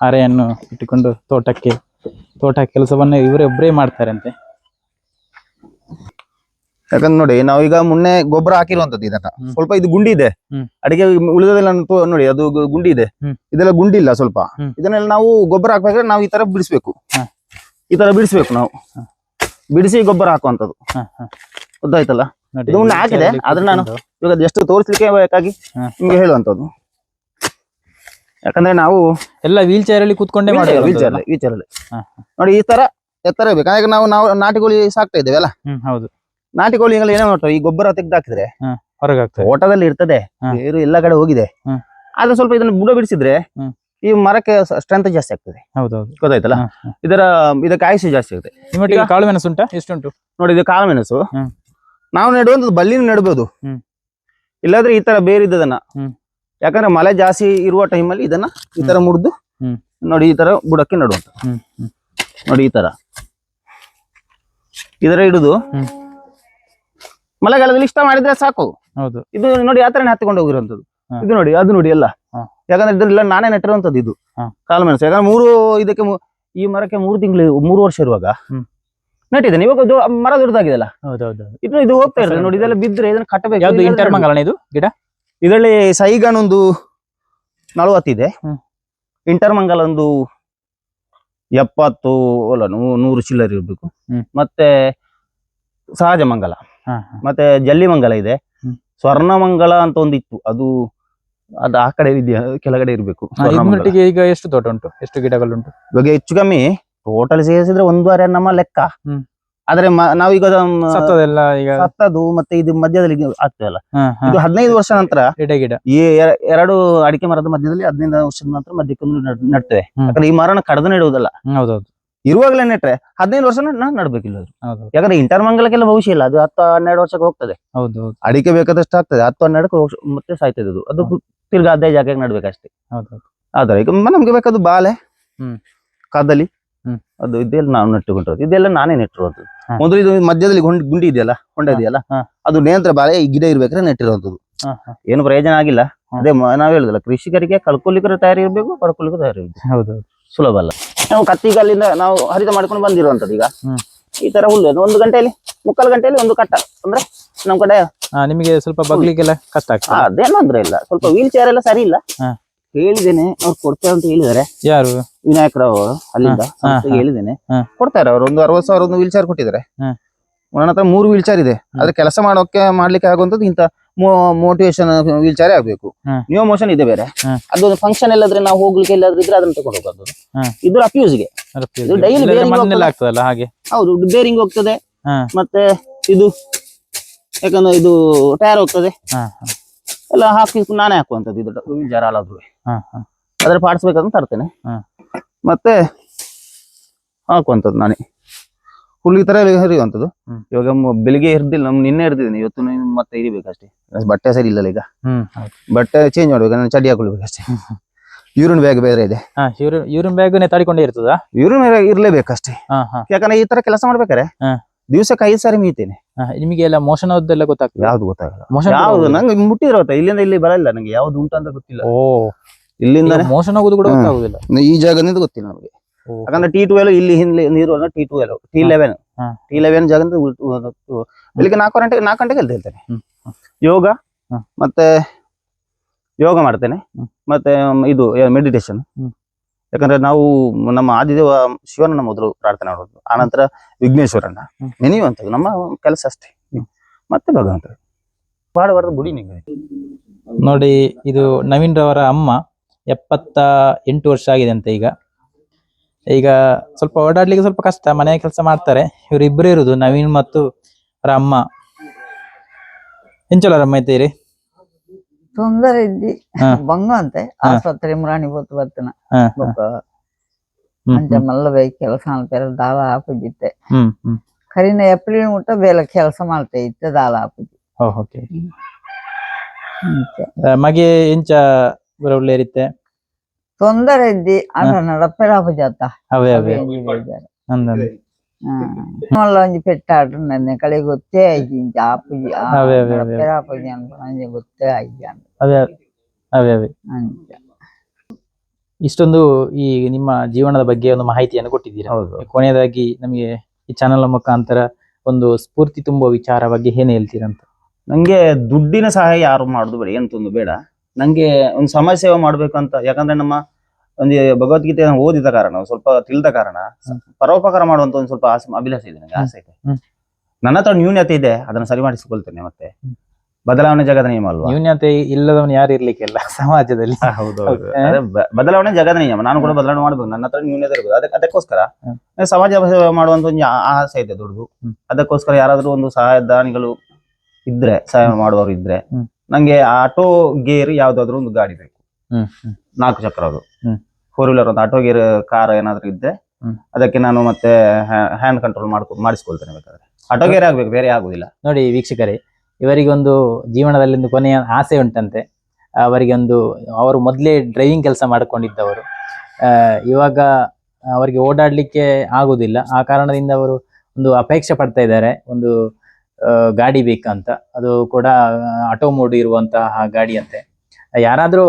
ಅರೆಯನ್ನು ಇಟ್ಟುಕೊಂಡು ತೋಟಕ್ಕೆ, ತೋಟ ಕೆಲಸವನ್ನು ಇವರೇ ಒಬ್ಬರೇ ಮಾಡ್ತಾರಂತೆ. ಯಾಕಂದ್ರೆ ನೋಡಿ ನಾವೀಗ ಮೊನ್ನೆ ಗೊಬ್ಬರ ಹಾಕಿರುವಂತದ್ದು ಇದಕ್ಕ ಸ್ವಲ್ಪ ಇದು ಗುಂಡಿ ಇದೆ. ಅಡಿಗೆ ಉಳಿದದೆಲ್ಲ ನೋಡಿ ಅದು ಗುಂಡಿ ಇದೆ. ಇದೆಲ್ಲ ಗುಂಡಿ ಇಲ್ಲ ಸ್ವಲ್ಪ. ಇದನ್ನೆಲ್ಲ ನಾವು ಗೊಬ್ಬರ ಹಾಕ್ಬೇಕಾದ್ರೆ ನಾವು ಈ ತರ ಬಿಡಿಸ್ಬೇಕು. ಈ ತರ ಬಿಡಿಸ್ಬೇಕು ನಾವು. ಬಿಡಿಸಿ ಗೊಬ್ಬರ ಹಾಕುವಂತದ್ದು. ಗೊತ್ತಾಯ್ತಲ್ಲ? ಇದು ಹಾಕಿದೆ, ಆದ್ರೆ ನಾನು- ಇವಾಗ ಎಷ್ಟು ತೋರಿಸ್ಲಿಕ್ಕೆ ಬೇಕಾಗಿ. ನಿಮ್ಗೆ ಹೇಳುವಂತದ್ದು ಯಾಕಂದ್ರೆ ನಾವು ಎಲ್ಲ ವೀಲ್ ಚೇರ್ ಅಲ್ಲಿ ಕೂತ್ಕೊಂಡೇ ಮಾಡೋದು ಮಾಡೋದು ಚೇರ್ ಅಲ್ಲಿ- wheelchair ಅಲ್ಲಿ. ನೋಡಿ ಈ ತರ ಎತ್ತರ ಬೇಕು ಯಾಕಂದ್ರೆ ನಾವು ನಾವು ನಾಟಿಗೋಳಿ ಸಾಕ್ತಾ ಇದ್ದೇವೆ ಅಲ್ಲ? ಹೌದು. ನಾಟಿ ಕೋಳಿಗಳು ಏನೇ ಮಾಡ್ತಾವೆ ಈ ಗೊಬ್ಬರ ತೆಗ್ದು ಹಾಕಿದ್ರೆ ಹ. ಹೊರಗಾಗ್ತದೆ ಓಟದಲ್ಲಿ ಇರ್ತದೆ. ಬೇರು ಎಲ್ಲ ಕಡೆ ಹೋಗಿದೆ. ಆದ್ರೆ ಸ್ವಲ್ಪ ಇದನ್ನ ಬುಡ ಬಿಡಿಸಿದ್ರೆ ಈ ಮರಕ್ಕೆ ಸ್ಟ್ರೆಂತ್ ಜಾಸ್ತಿ ಆಗ್ತದೆ. ಹೌದೌದು. ಗೊತ್ತಾಯ್ತಲ್ಲ. ಇದರ ಇದಕ್ಕೆ ಆಯುಷ್ಯ ಜಾಸ್ತಿ ಆಗುತ್ತೆ ಕಾಳು ಮೆಣಸು ಉಂಟಾ? ಎಷ್ಟುಂಟು? ನೋಡಿ ಇದು ಕಾಳು ಮೆಣಸು. ನಾವು ನೆಡುವಂತ ಬಲ್ಲಿನ ನೆಡಬಹುದು. ಇಲ್ಲಾದ್ರೆ ಈ ತರ ಬೇರೆ ಇದ್ದದನ್ನ. ಯಾಕಂದ್ರೆ ಮಳೆ ಜಾಸ್ತಿ ಇರುವ ಟೈಮಲ್ಲಿ ಇದನ್ನ ಈ ತರ ಮುರಿದು ನೋಡಿ ಈ ತರ ಬುಡಕ್ಕೆ ನೆಡುವಂತ ನೋಡಿ ಈ ತರ. ಇದರ ಇಡುದು. ಮಳೆಗಾಲದಲ್ಲಿ ಇಷ್ಟ ಮಾಡಿದ್ರೆ ಸಾಕು. ಹೌದು. ಇದು ನೋಡಿ ಆ ತರನೇ ಹತ್ಕೊಂಡು ಹೋಗಿರುವಂತದ್ದು ಇದು ನೋಡಿ ಅದು ನೋಡಿ ಎಲ್ಲ ಯಾಕಂದ್ರೆ ಇದ್ರಲ್ಲ ನಾನೇ ನೆಟ್ಟಿರುವಂತದ್ದು ಇದು. ಕಾಳುಮೆಣಸು ಯಾಕಂದ್ರೆ ಮೂರು ಇದಕ್ಕೆ ಈ ಮರಕ್ಕೆ ಮೂರು ತಿಂಗಳು ಮೂರು ವರ್ಷ ಇರುವಾಗ ನೆಟ್ಟಿದೆ ನೆಟ್ಟಿದ್ದೇನೆ. ಇವಾಗ ಅದು ಮರ ದೊಡ್ಡದಾಗಿದೆಲ್ಲ ಹೌದೌದು. ಇದು ಇದು ಹೋಗ್ತಾ ಇರ್ತದೆ ನೋಡಿ ಇದೆಲ್ಲ ಬಿದ್ರೆ ಇದನ್ನ ಕಟ್ಟಬೇಕು. ಯಾವ್ದು ಇಂಟರ್ ಮಂಗಲ ಇದು ಗಿಡ? ಇದರಲ್ಲಿ ಸೈಗನ್ ಒಂದು ನಲವತ್ತಿದೆ. ಇಂಟರ್ ಮಂಗಲ ಒಂದು ಎಪ್ಪತ್ತು ಅಲ್ಲ ನೂರು ಚಿಲ್ಲರ್ ಇರಬೇಕು. ಮತ್ತೆ ಸಹಜ ಮಂಗಲ. ಮತ್ತೆ ಜಲ್ಲಿ ಮಂಗಲ ಇದೆ ಸ್ವರ್ಣಮಂಗಲ ಸ್ವರ್ಣ ಮಂಗಲ ಅಂತ ಒಂದಿತ್ತು. ಅದು ಅದು ಆ ಕಡೆ ಇದೆಯಾ ಕೆಳಗಡೆ ಇರ್ಬೇಕು. ಮಟ್ಟಿಗೆ ಈಗ ಎಷ್ಟು ತೋಟ ಉಂಟು? ಎಷ್ಟು ಗಿಡಗಳುಂಟು? ಇವಾಗ ಹೆಚ್ಚು ಕಮ್ಮಿ. ಟೋಟಲ್ ಸೇರಿಸಿದ್ರೆ ಒಂದೂವರೆ ನಮ್ಮ ಲೆಕ್ಕ. ಆದ್ರೆ ನಾವೀಗ ಸತ್ತದೆಲ್ಲ ಈಗ ಸತ್ತದು ಮತ್ತೆ ಇದು ಮಧ್ಯದಲ್ಲಿ ಆಗ್ತದಲ್ಲ. ಇದು ಹದಿನೈದು ವರ್ಷ ನಂತರ ಗಿಡ. ಈ ಎರಡು ಅಡಿಕೆ ಮರದ ಮಧ್ಯದಲ್ಲಿ ಹದಿನೈದು ವರ್ಷದ ನಂತರ ಮಧ್ಯಕ್ಕೊಂದು ನಡ್- ನೆಡ್ತೇವೆ ಯಾಕಂದ್ರೆ ಈ ಮರನ ಕಡದ ನೆಡುವುದಲ್ಲ. ಹೌದೌದು. ಇರುವಾಗಲೇ ನೆಟ್ರೆ ಹದಿನೈದು ವರ್ಷ ನಾನು ನಡ್ಬೇಕಿಲ್ಲ ಯಾಕಂದ್ರೆ ಇಂಟರ್ ಮಂಗಲಕ್ಕೆಲ್ಲ ಭವಿಷ್ಯ ಇಲ್ಲ. ಅದು ಹತ್ತು ಹನ್ನೆರಡು ವರ್ಷಕ್ಕೆ ಹೋಗ್ತದೆ. ಹೌದು ಹೌದು. ಅಡಿಕೆ ಬೇಕಾದಷ್ಟು ಆಗ್ತದೆ. ಹತ್ತು ಹನ್ನೆರಡಕ್ಕೆ ಮತ್ತೆ ಸಾಯ್ತದೆ ಅದು ಅದು ತಿರ್ಗಾ ಅದೇ ಜಾಗಕ್ಕೆ ನಡ್ಬೇಕಷ್ಟೇ. ಹೌದು ಆದ್ರೆ ಈಗ ಮ- ನಮ್ಗೆ ಬೇಕಾದ ಬಾಲೆ ಹ್ಮ್. ಕದಲಿ ಹ್ಮ್. ಅದು ಇದೆಲ್ಲ ನಾವು ನೆಟ್ಟುಕೊಂಡಿರೋದು. ಇದೆಲ್ಲ ನಾನೇ ನೆಟ್ಟಿರುವಂತದ್ದು ಹಾ. ಮೊದಲು ಇದು ಮಧ್ಯದಲ್ಲಿ ಗುಂಡಿ ಗುಂಡಿ ಇದೆಯಲ್ಲ ಹೊಂಡ ಇದೆಯಲ್ಲ ಹಾ. ಅದು ನೇಂದ್ರ ಬಾಲೆ ಈ ಗಿಡ ಇರ್ಬೇಕಾದ್ರೆ ನೆಟ್ಟಿರುವಂತದ್ದು ಹಾ, ಹಾ. ಏನು ಪ್ರಯೋಜನ ಆಗಿಲ್ಲ. ಹಾ. ಅದೇ ಮ- ನಾವ್ ಹೇಳುದಲ್ಲ ಕೃಷಿಕರಿಗೆ ಕಳ್ಕೊಲಿಕ್ಕರ ತಯಾರಿ ಇರ್ಬೇಕು ಪಡ್ಕೊಲಿಕ್ಕೂ ತಯಾರಿ ಇರ್ಬೇಕು. ಹೌದೌದು ಸುಲಭ ಅಲ್ಲ. ನಾವು ಕತ್ತಿಗಲ್ಲಿಂದ ನಾವು ಹರಿತ ಮಾಡ್ಕೊಂಡು ಬಂದಿರುವಂತದ್ದು ಈಗ. ಈ ತರ ಹುಲ್ಲು ಅದು. ಒಂದು ಗಂಟೆಯಲ್ಲಿ ಮುಕ್ಕಾಲು ಗಂಟೆಯಲ್ಲಿ ಒಂದು ಕಟ್ಟ. ಅಂದ್ರೆ ನಮ್ ಕಡೆ ನಿಮಗೆ ಸ್ವಲ್ಪ ಬಗ್ಲಿಕ್ಕೆಲ್ಲ ಕಷ್ಟ ಆಗ್ತದೆ ಅದೇನು ಅಂದ್ರೆ ಇಲ್ಲ. ಸ್ವಲ್ಪ ವೀಲ್ ಚೇರ್ ಎಲ್ಲ ಸರಿ ಇಲ್ಲ. ಹೇಳಿದ್ದೇನೆ. ಅವ್ರು ಕೊಡ್ತಾರೆ ಅಂತ ಹೇಳಿದಾರೆ ಯಾರು? ವಿನಾಯಕರಾವ್ ಅವರು ಅಲ್ಲಿಂದ ಹೇಳಿದ್ದೇನೆ. ಕೊಡ್ತಾರೆ ಅವ್ರು. ಒಂದು ಅರವತ್ತು ಸಾವಿರ ಒಂದು ವೀಲ್ ಚೇರ್ ಕೊಟ್ಟಿದ್ದಾರೆ. ನನ್ನ ಹತ್ರ ಮೂರು ವೀಲ್ ಚೇರ್ ಇದೆ ಅದ್ರ ಕೆಲಸ ಮಾಡೋಕೆ ಮಾಡ್ಲಿಕ್ಕೆ ಆಗುವಂತದ್ದು ಇಂತ ಮೋಟಿವೇಶನ್ ವೀಲ್ ಚೇರ್ ಆಗ್ಬೇಕು. ನ್ಯೂ ಮೋಷನ್ ಇದೆ ಬೇರೆ. ಅದೊಂದು ಫಂಕ್ಷನ್ ಎಲ್ಲಾದ್ರೆ ನಾವು ಹೋಗ್ಲಿಕ್ಕೆ ಎಲ್ಲಾದ್ರೂ ಇದ್ರೆ ಅದನ್ನ ತಗೊಂಡು ಹೋಗೋದು. ಇದು ಅಪ್ಯೂಸ್ಗೆ ಇದು ಬೇರಿಗೆ ಮಣ್ಣೆಲ್ಲ ಆಗ್ತದಲ್ಲ ಹಾಗೆ. ಹೌದು ಬೇರಿಂಗ್ ಹೋಗ್ತದೆ. ಮತ್ತೆ ಇದು ಯಾಕಂದ್ರೆ ಇದು ಟೈರ್ ಹೋಗ್ತದೆ. ಎಲ್ಲ ಹಾಕಿ ನಾನೇ ಹಾಕುವಂತದ್ದು ಇದು ವೀಲ್ ಹಾ ಹಾ. ಅದ್ರ ಪಾರ್ಟ್ಸ್ ಬೇಕಂತ ತರ್ತೇನೆ. ಮತ್ತೆ ಹಾಕುವಂತದ್ದು ನಾನೇ. ಹುಲ್ಲು ಈ ತರ ಹರಿಯುವಂಥದ್ದು. ಇವಾಗ ಮ- ಬೆಳಿಗ್ಗೆ ಇರ್ದಿಲ್ಲ ನಮ್ ನಿನ್ನೆ ಹಿಡ್ದಿದ್ದೀನಿ ಇವತ್ತು ನೀನು ಮತ್ತೆ ಹಿಡಿಬೇಕಷ್ಟೇ ಬಟ್ಟೆ ಸರಿ ಇಲ್ಲ ಈಗ. ಹ್ಮ್. ಹೌದು. ಬಟ್ಟೆ ಚೇಂಜ್ ಮಾಡ್ಬೇಕು ನಾನು ಚಡಿ ಹಾಕೊಳ್ಬೇಕಷ್ಟೇ ಯೂರಿನ್ ಬ್ಯಾಗ್ ಬೇರೆ ಇದೆ. ಹಾ ಯೂರಿನ್ ಯೂರಿನ್ ಬ್ಯಾಗ್ ತಾಡಿಕೊಂಡೇ ಇರ್ತದ? ಯೂರಿನ್ ಬ್ಯಾಗ್ ಇರ್ಲೇಬೇಕಷ್ಟೇ ಹಾ ಹಾ. ಯಾಕಂದ್ರೆ ಈ ತರ ಕೆಲಸ ಮಾಡ್ಬೇಕಾರೆ ಹಾ. ದಿವಸಕ್ಕೆ ಐದು ಸಾರಿ ಮೀತೇನೆ. ಹಾ, ನಿಮಗೆ ಎಲ್ಲ ಮೋಷನ್ ಅದೆಲ್ಲ ಗೊತ್ತಾಗ್ತದೆ? ಯಾವ್ದು ಗೊತ್ತಾಗಲ್ಲ. ಮೋಷನ್ ಯಾವ್ದು? ನಂಗೆ ಮುಟ್ಟಿರೋ ಇಲ್ಲಿಂದ ಇಲ್ಲಿ ಬರಲ್ಲ ನಂಗೆ ಯಾವ್ದು ಉಂಟು ಅಂತ ಗೊತ್ತಿಲ್ಲ. ಓ. ಇಲ್ಲಿಂದ ಮೋಷನ್ ಆಗುದು ಕೂಡ ಹ್ಮ್. ಗೊತ್ತಾಗುದಿಲ್ಲ. ಈ ಜಾಗದಿಂದ ಗೊತ್ತಿಲ್ಲ ನಮಗೆ. ಯಾಕಂದ್ರೆ ಟಿ ಟ್ವೆಲ್ ಇಲ್ಲಿ ಹಿಂದೆ ನೀರು T twelve T eleven. T eleven ಜಾಗ ಬೆಳಿಗ್ಗೆ ನಾಲ್ಕು ಗಂಟೆಗೆ ನಾಲ್ಕು ಗಂಟೆಗೆ ಎದ್ದು ಹೇಳ್ತೇನೆ. ಯೋಗ ಮತ್ತೆ ಯೋಗ ಮಾಡ್ತೇನೆ. ಮತ್ತೆ ಇದು ಮೆಡಿಟೇಷನ್ ಯಾಕಂದ್ರೆ ನಾವು ನಮ್ಮ ಆದಿದೇವ ಶಿವನ ಮೊದಲು ಪ್ರಾರ್ಥನೆ ಮಾಡೋದು. ಆನಂತರ ವಿಘ್ನೇಶ್ವರನ. ನೆನೆಯುವಂಥದ್ದು ನಮ್ಮ ಕೆಲಸ ಅಷ್ಟೇ. ಮತ್ತೆ ಭಗವಂತ ಪಾಡಬಾರದ ಗುಡಿ ನಿಂಗೆ ನೋಡಿ ಇದು ನವೀನ್ ರವರ ಅಮ್ಮ ಎಪ್ಪತ್ತ ಎಂಟು ವರ್ಷ ಆಗಿದೆ ಅಂತ ಈಗ. ಈಗ ಸ್ವಲ್ಪ ಓಡಾಡ್ಲಿಕ್ಕೆ ಸ್ವಲ್ಪ ಕಷ್ಟ ಮನೆಯ ಕೆಲಸ ಮಾಡ್ತಾರೆ. ಇವ್ರು ಇಬ್ಬರೇ ಇರುದು ನವೀನ್ ಮತ್ತು ರಮ್ಮ. ಎಂಚಲ ರಮ್ಮ ಇದ್ದೀರಿ? ತೊಂದರೆ ಇದ್ದಿ. ಬಂಗ ಅಂತೆ. ಆಸ್ಪತ್ರೆ ಮುರಾಣಿ ಬತ್ತು ಬರ್ತನ. ಅಂಚ ಮಲ್ಲ ಕೆಲಸ ಮಾಡ್ತಾರೆ ದಾಲ ಹಾಕಿದ್ದೆ ಕರಿನ ಏಪ್ರಿಲ್ ಮುಟ್ಟ ಬೇಲೆ ಕೆಲಸ ಮಾಡ್ತೆ ಇತ್ತೆ ದಾಲ ಹಾಕಿದ್ದೆ ಓಕೆ. ಮಗೆ ಎಂಚ ಬರ ಒಳ್ಳೆ ಇರುತ್ತೆ ತೊಂದರೆ ಇದ್ದಿ ಅದ ನಡಪೆರ చేత ಅವೇ ಅವೇ ಅಂದಂದು ಮಲ್ಲ ಒಂಜಿ ಪೆಟ್ಟಾಡ್ರು ನನ್ನ ಕಡೆ ಗೊತ್ತೇ ಆಯ್ತು ಇಂಚ ಆಪುಜಿ ಆ ಅವೇ, ಅವೇ, ಅವೇ. ನಡಪೆರ ಹಾಪುಜಿ ಅಂತ ಗೊತ್ತೇ ಆಯ್ತು ಅಂತ ಅವೇ ಇಷ್ಟೊಂದು ಈ ನಿಮ್ಮ ಜೀವನದ ಬಗ್ಗೆ ಒಂದು ಮಾಹಿತಿಯನ್ನು ಕೊಟ್ಟಿದ್ದೀರಾ? ಹೌದು. ಕೊನೆಯದಾಗಿ ನಮಗೆ ಈ ಚಾನೆಲ್ ಮುಖಾಂತರ ಒಂದು ಸ್ಫೂರ್ತಿ ತುಂಬುವ ವಿಚಾರ ಬಗ್ಗೆ ಏನ್ ಹೇಳ್ತೀರಂತ? ನಂಗೆ ದುಡ್ಡಿನ ಸಹಾಯ ಯಾರು ಮಾಡುದು ಬೇಡ ಎಂತೊಂದು ಒಂದು ಬೇಡ. ನಂಗೆ ಒಂದು ಸಮಾಜ ಸೇವೆ ಮಾಡ್ಬೇಕು ಅಂತ ಯಾಕಂದ್ರೆ ನಮ್ಮ ಒಂದು ಭಗವದ್ಗೀತೆ ಓದಿದ ಕಾರಣ ಒಂದ್ ಸ್ವಲ್ಪ ತಿಳಿದ ಕಾರಣ ಪರೋಪಕಾರ ಮಾಡುವಂತ ಒಂದು ಸ್ವಲ್ಪ ಆಸೆ ಅಭಿಲಾಸ ಇದೆ ನನಗೆ ಆಸೆ ಇದೆ. ನನ್ನ ಹತ್ರ ನ್ಯೂನ್ಯತೆ ಇದೆ ಅದನ್ನ ಸರಿ ಮಾಡಿಸಿಕೊಳ್ತೇನೆ ಮತ್ತೆ. ಬದಲಾವಣೆ ಜಗದ ನಿಯಮ ಅಲ್ವಾ? ನ್ಯೂನ್ಯತೆ ಇಲ್ಲದವನು ಯಾರು ಇರ್ಲಿಕ್ಕಿಲ್ಲ ಸಮಾಜದಲ್ಲಿ. ಹೌದು ಬದಲಾವಣೆ ಜಗದ ನಿಯಮ ನಾನು ಕೂಡ ಬದಲಾವಣೆ ಮಾಡ್ಬೇಕು ನನ್ನ ಹತ್ರ ನ್ಯೂನ್ಯತೆ ಇರ್ಬೋದು. ಅದಕ್ಕೆ ಅದಕ್ಕೋಸ್ಕರ ಸಮಾಜ ಸೇವೆ ಮಾಡುವಂತ ಒಂದು ಆಸೆ ಇದೆ ದೊಡ್ಡದು. ಅದಕ್ಕೋಸ್ಕರ ಯಾರಾದ್ರೂ ಒಂದು ಸಹಾಯ ದಾನಿಗಳು ಇದ್ರೆ ಸಹಾಯ ಮಾಡುವವರು ಇದ್ರೆ. ನಂಗೆ ಆಟೋ ಗೇರ್ ಯಾವ್ದಾದ್ರು ಒಂದು ಗಾಡಿ ಬೇಕು. ನಾಲ್ಕು ಚಕ್ರದ್ದು ಫೋರ್ ವೀಲರ್ ಒಂದು ಆಟೋ ಗೇರ್ ಕಾರ್ ಏನಾದ್ರು ಇದ್ದೆ ಅದಕ್ಕೆ ನಾನು ಮತ್ತೆ ಹ್ಯಾಂಡ್ ಕಂಟ್ರೋಲ್ ಮಾಡ್ಕೊ ಮಾಡಿಸ್ಕೊಳ್ತೇನೆ ಬೇಕಾದ್ರೆ. ಆಟೋ ಗೇರ್ ಆಗ್ಬೇಕು ಬೇರೆ ಆಗುದಿಲ್ಲ. ನೋಡಿ ವೀಕ್ಷಕರೇ ಇವರಿಗೊಂದು ಜೀವನದಲ್ಲಿ ಒಂದು ಕೊನೆಯ ಆಸೆ ಉಂಟಂತೆ. ಅವರಿಗೆ ಒಂದು ಅವರು ಮೊದಲೇ ಡ್ರೈವಿಂಗ್ ಕೆಲಸ ಮಾಡಿಕೊಂಡಿದ್ದವರು. ಇವಾಗ ಅವರಿಗೆ ಓಡಾಡಲಿಕ್ಕೆ ಆಗುದಿಲ್ಲ. ಆ ಕಾರಣದಿಂದ ಅವರು ಒಂದು ಅಪೇಕ್ಷೆ ಪಡ್ತಾ ಇದ್ದಾರೆ. ಒಂದು ಗಾಡಿ ಬೇಕಂತ. ಅದು ಕೂಡ ಆಟೋ ಮೋಡ್ ಇರುವಂತಹ ಗಾಡಿ ಅಂತೆ. ಯಾರಾದರೂ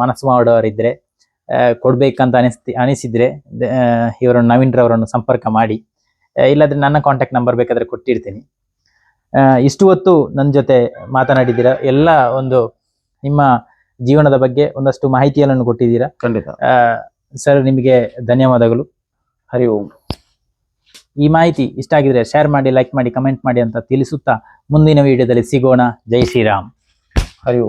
ಮನಸ್ಸು ಮಾಡೋರಿದ್ರೆ ಕೊಡಬೇಕಂತ ಅನಿಸ್ತಿ ಅನಿಸಿದ್ರೆ ಇವರನ್ನು ನವೀನ್ರವರನ್ನು ಸಂಪರ್ಕ ಮಾಡಿ. ಇಲ್ಲಾದರೆ ನನ್ನ ಕಾಂಟ್ಯಾಕ್ಟ್ ನಂಬರ್ ಬೇಕಾದ್ರೆ ಕೊಟ್ಟಿರ್ತೀನಿ. ಇಷ್ಟು ಹೊತ್ತು ನನ್ನ ಜೊತೆ ಮಾತನಾಡಿದ್ದೀರಾ. ಎಲ್ಲ ಒಂದು ನಿಮ್ಮ ಜೀವನದ ಬಗ್ಗೆ ಒಂದಷ್ಟು ಮಾಹಿತಿಯನ್ನು ಕೊಟ್ಟಿದ್ದೀರಾ. ಖಂಡಿತ. ಸರ್ ನಿಮಗೆ ಧನ್ಯವಾದಗಳು. ಹರಿ ಓಂ. ಈ ಮಾಹಿತಿ ಇಷ್ಟ ಆಗಿದ್ರೆ ಶೇರ್ ಮಾಡಿ ಲೈಕ್ ಮಾಡಿ ಕಮೆಂಟ್ ಮಾಡಿ ಅಂತ ತಿಳಿಸುತ್ತಾ ಮುಂದಿನ ವಿಡಿಯೋದಲ್ಲಿ ಸಿಗೋಣ. ಜೈ ಶ್ರೀರಾಮ್. ಹರಿ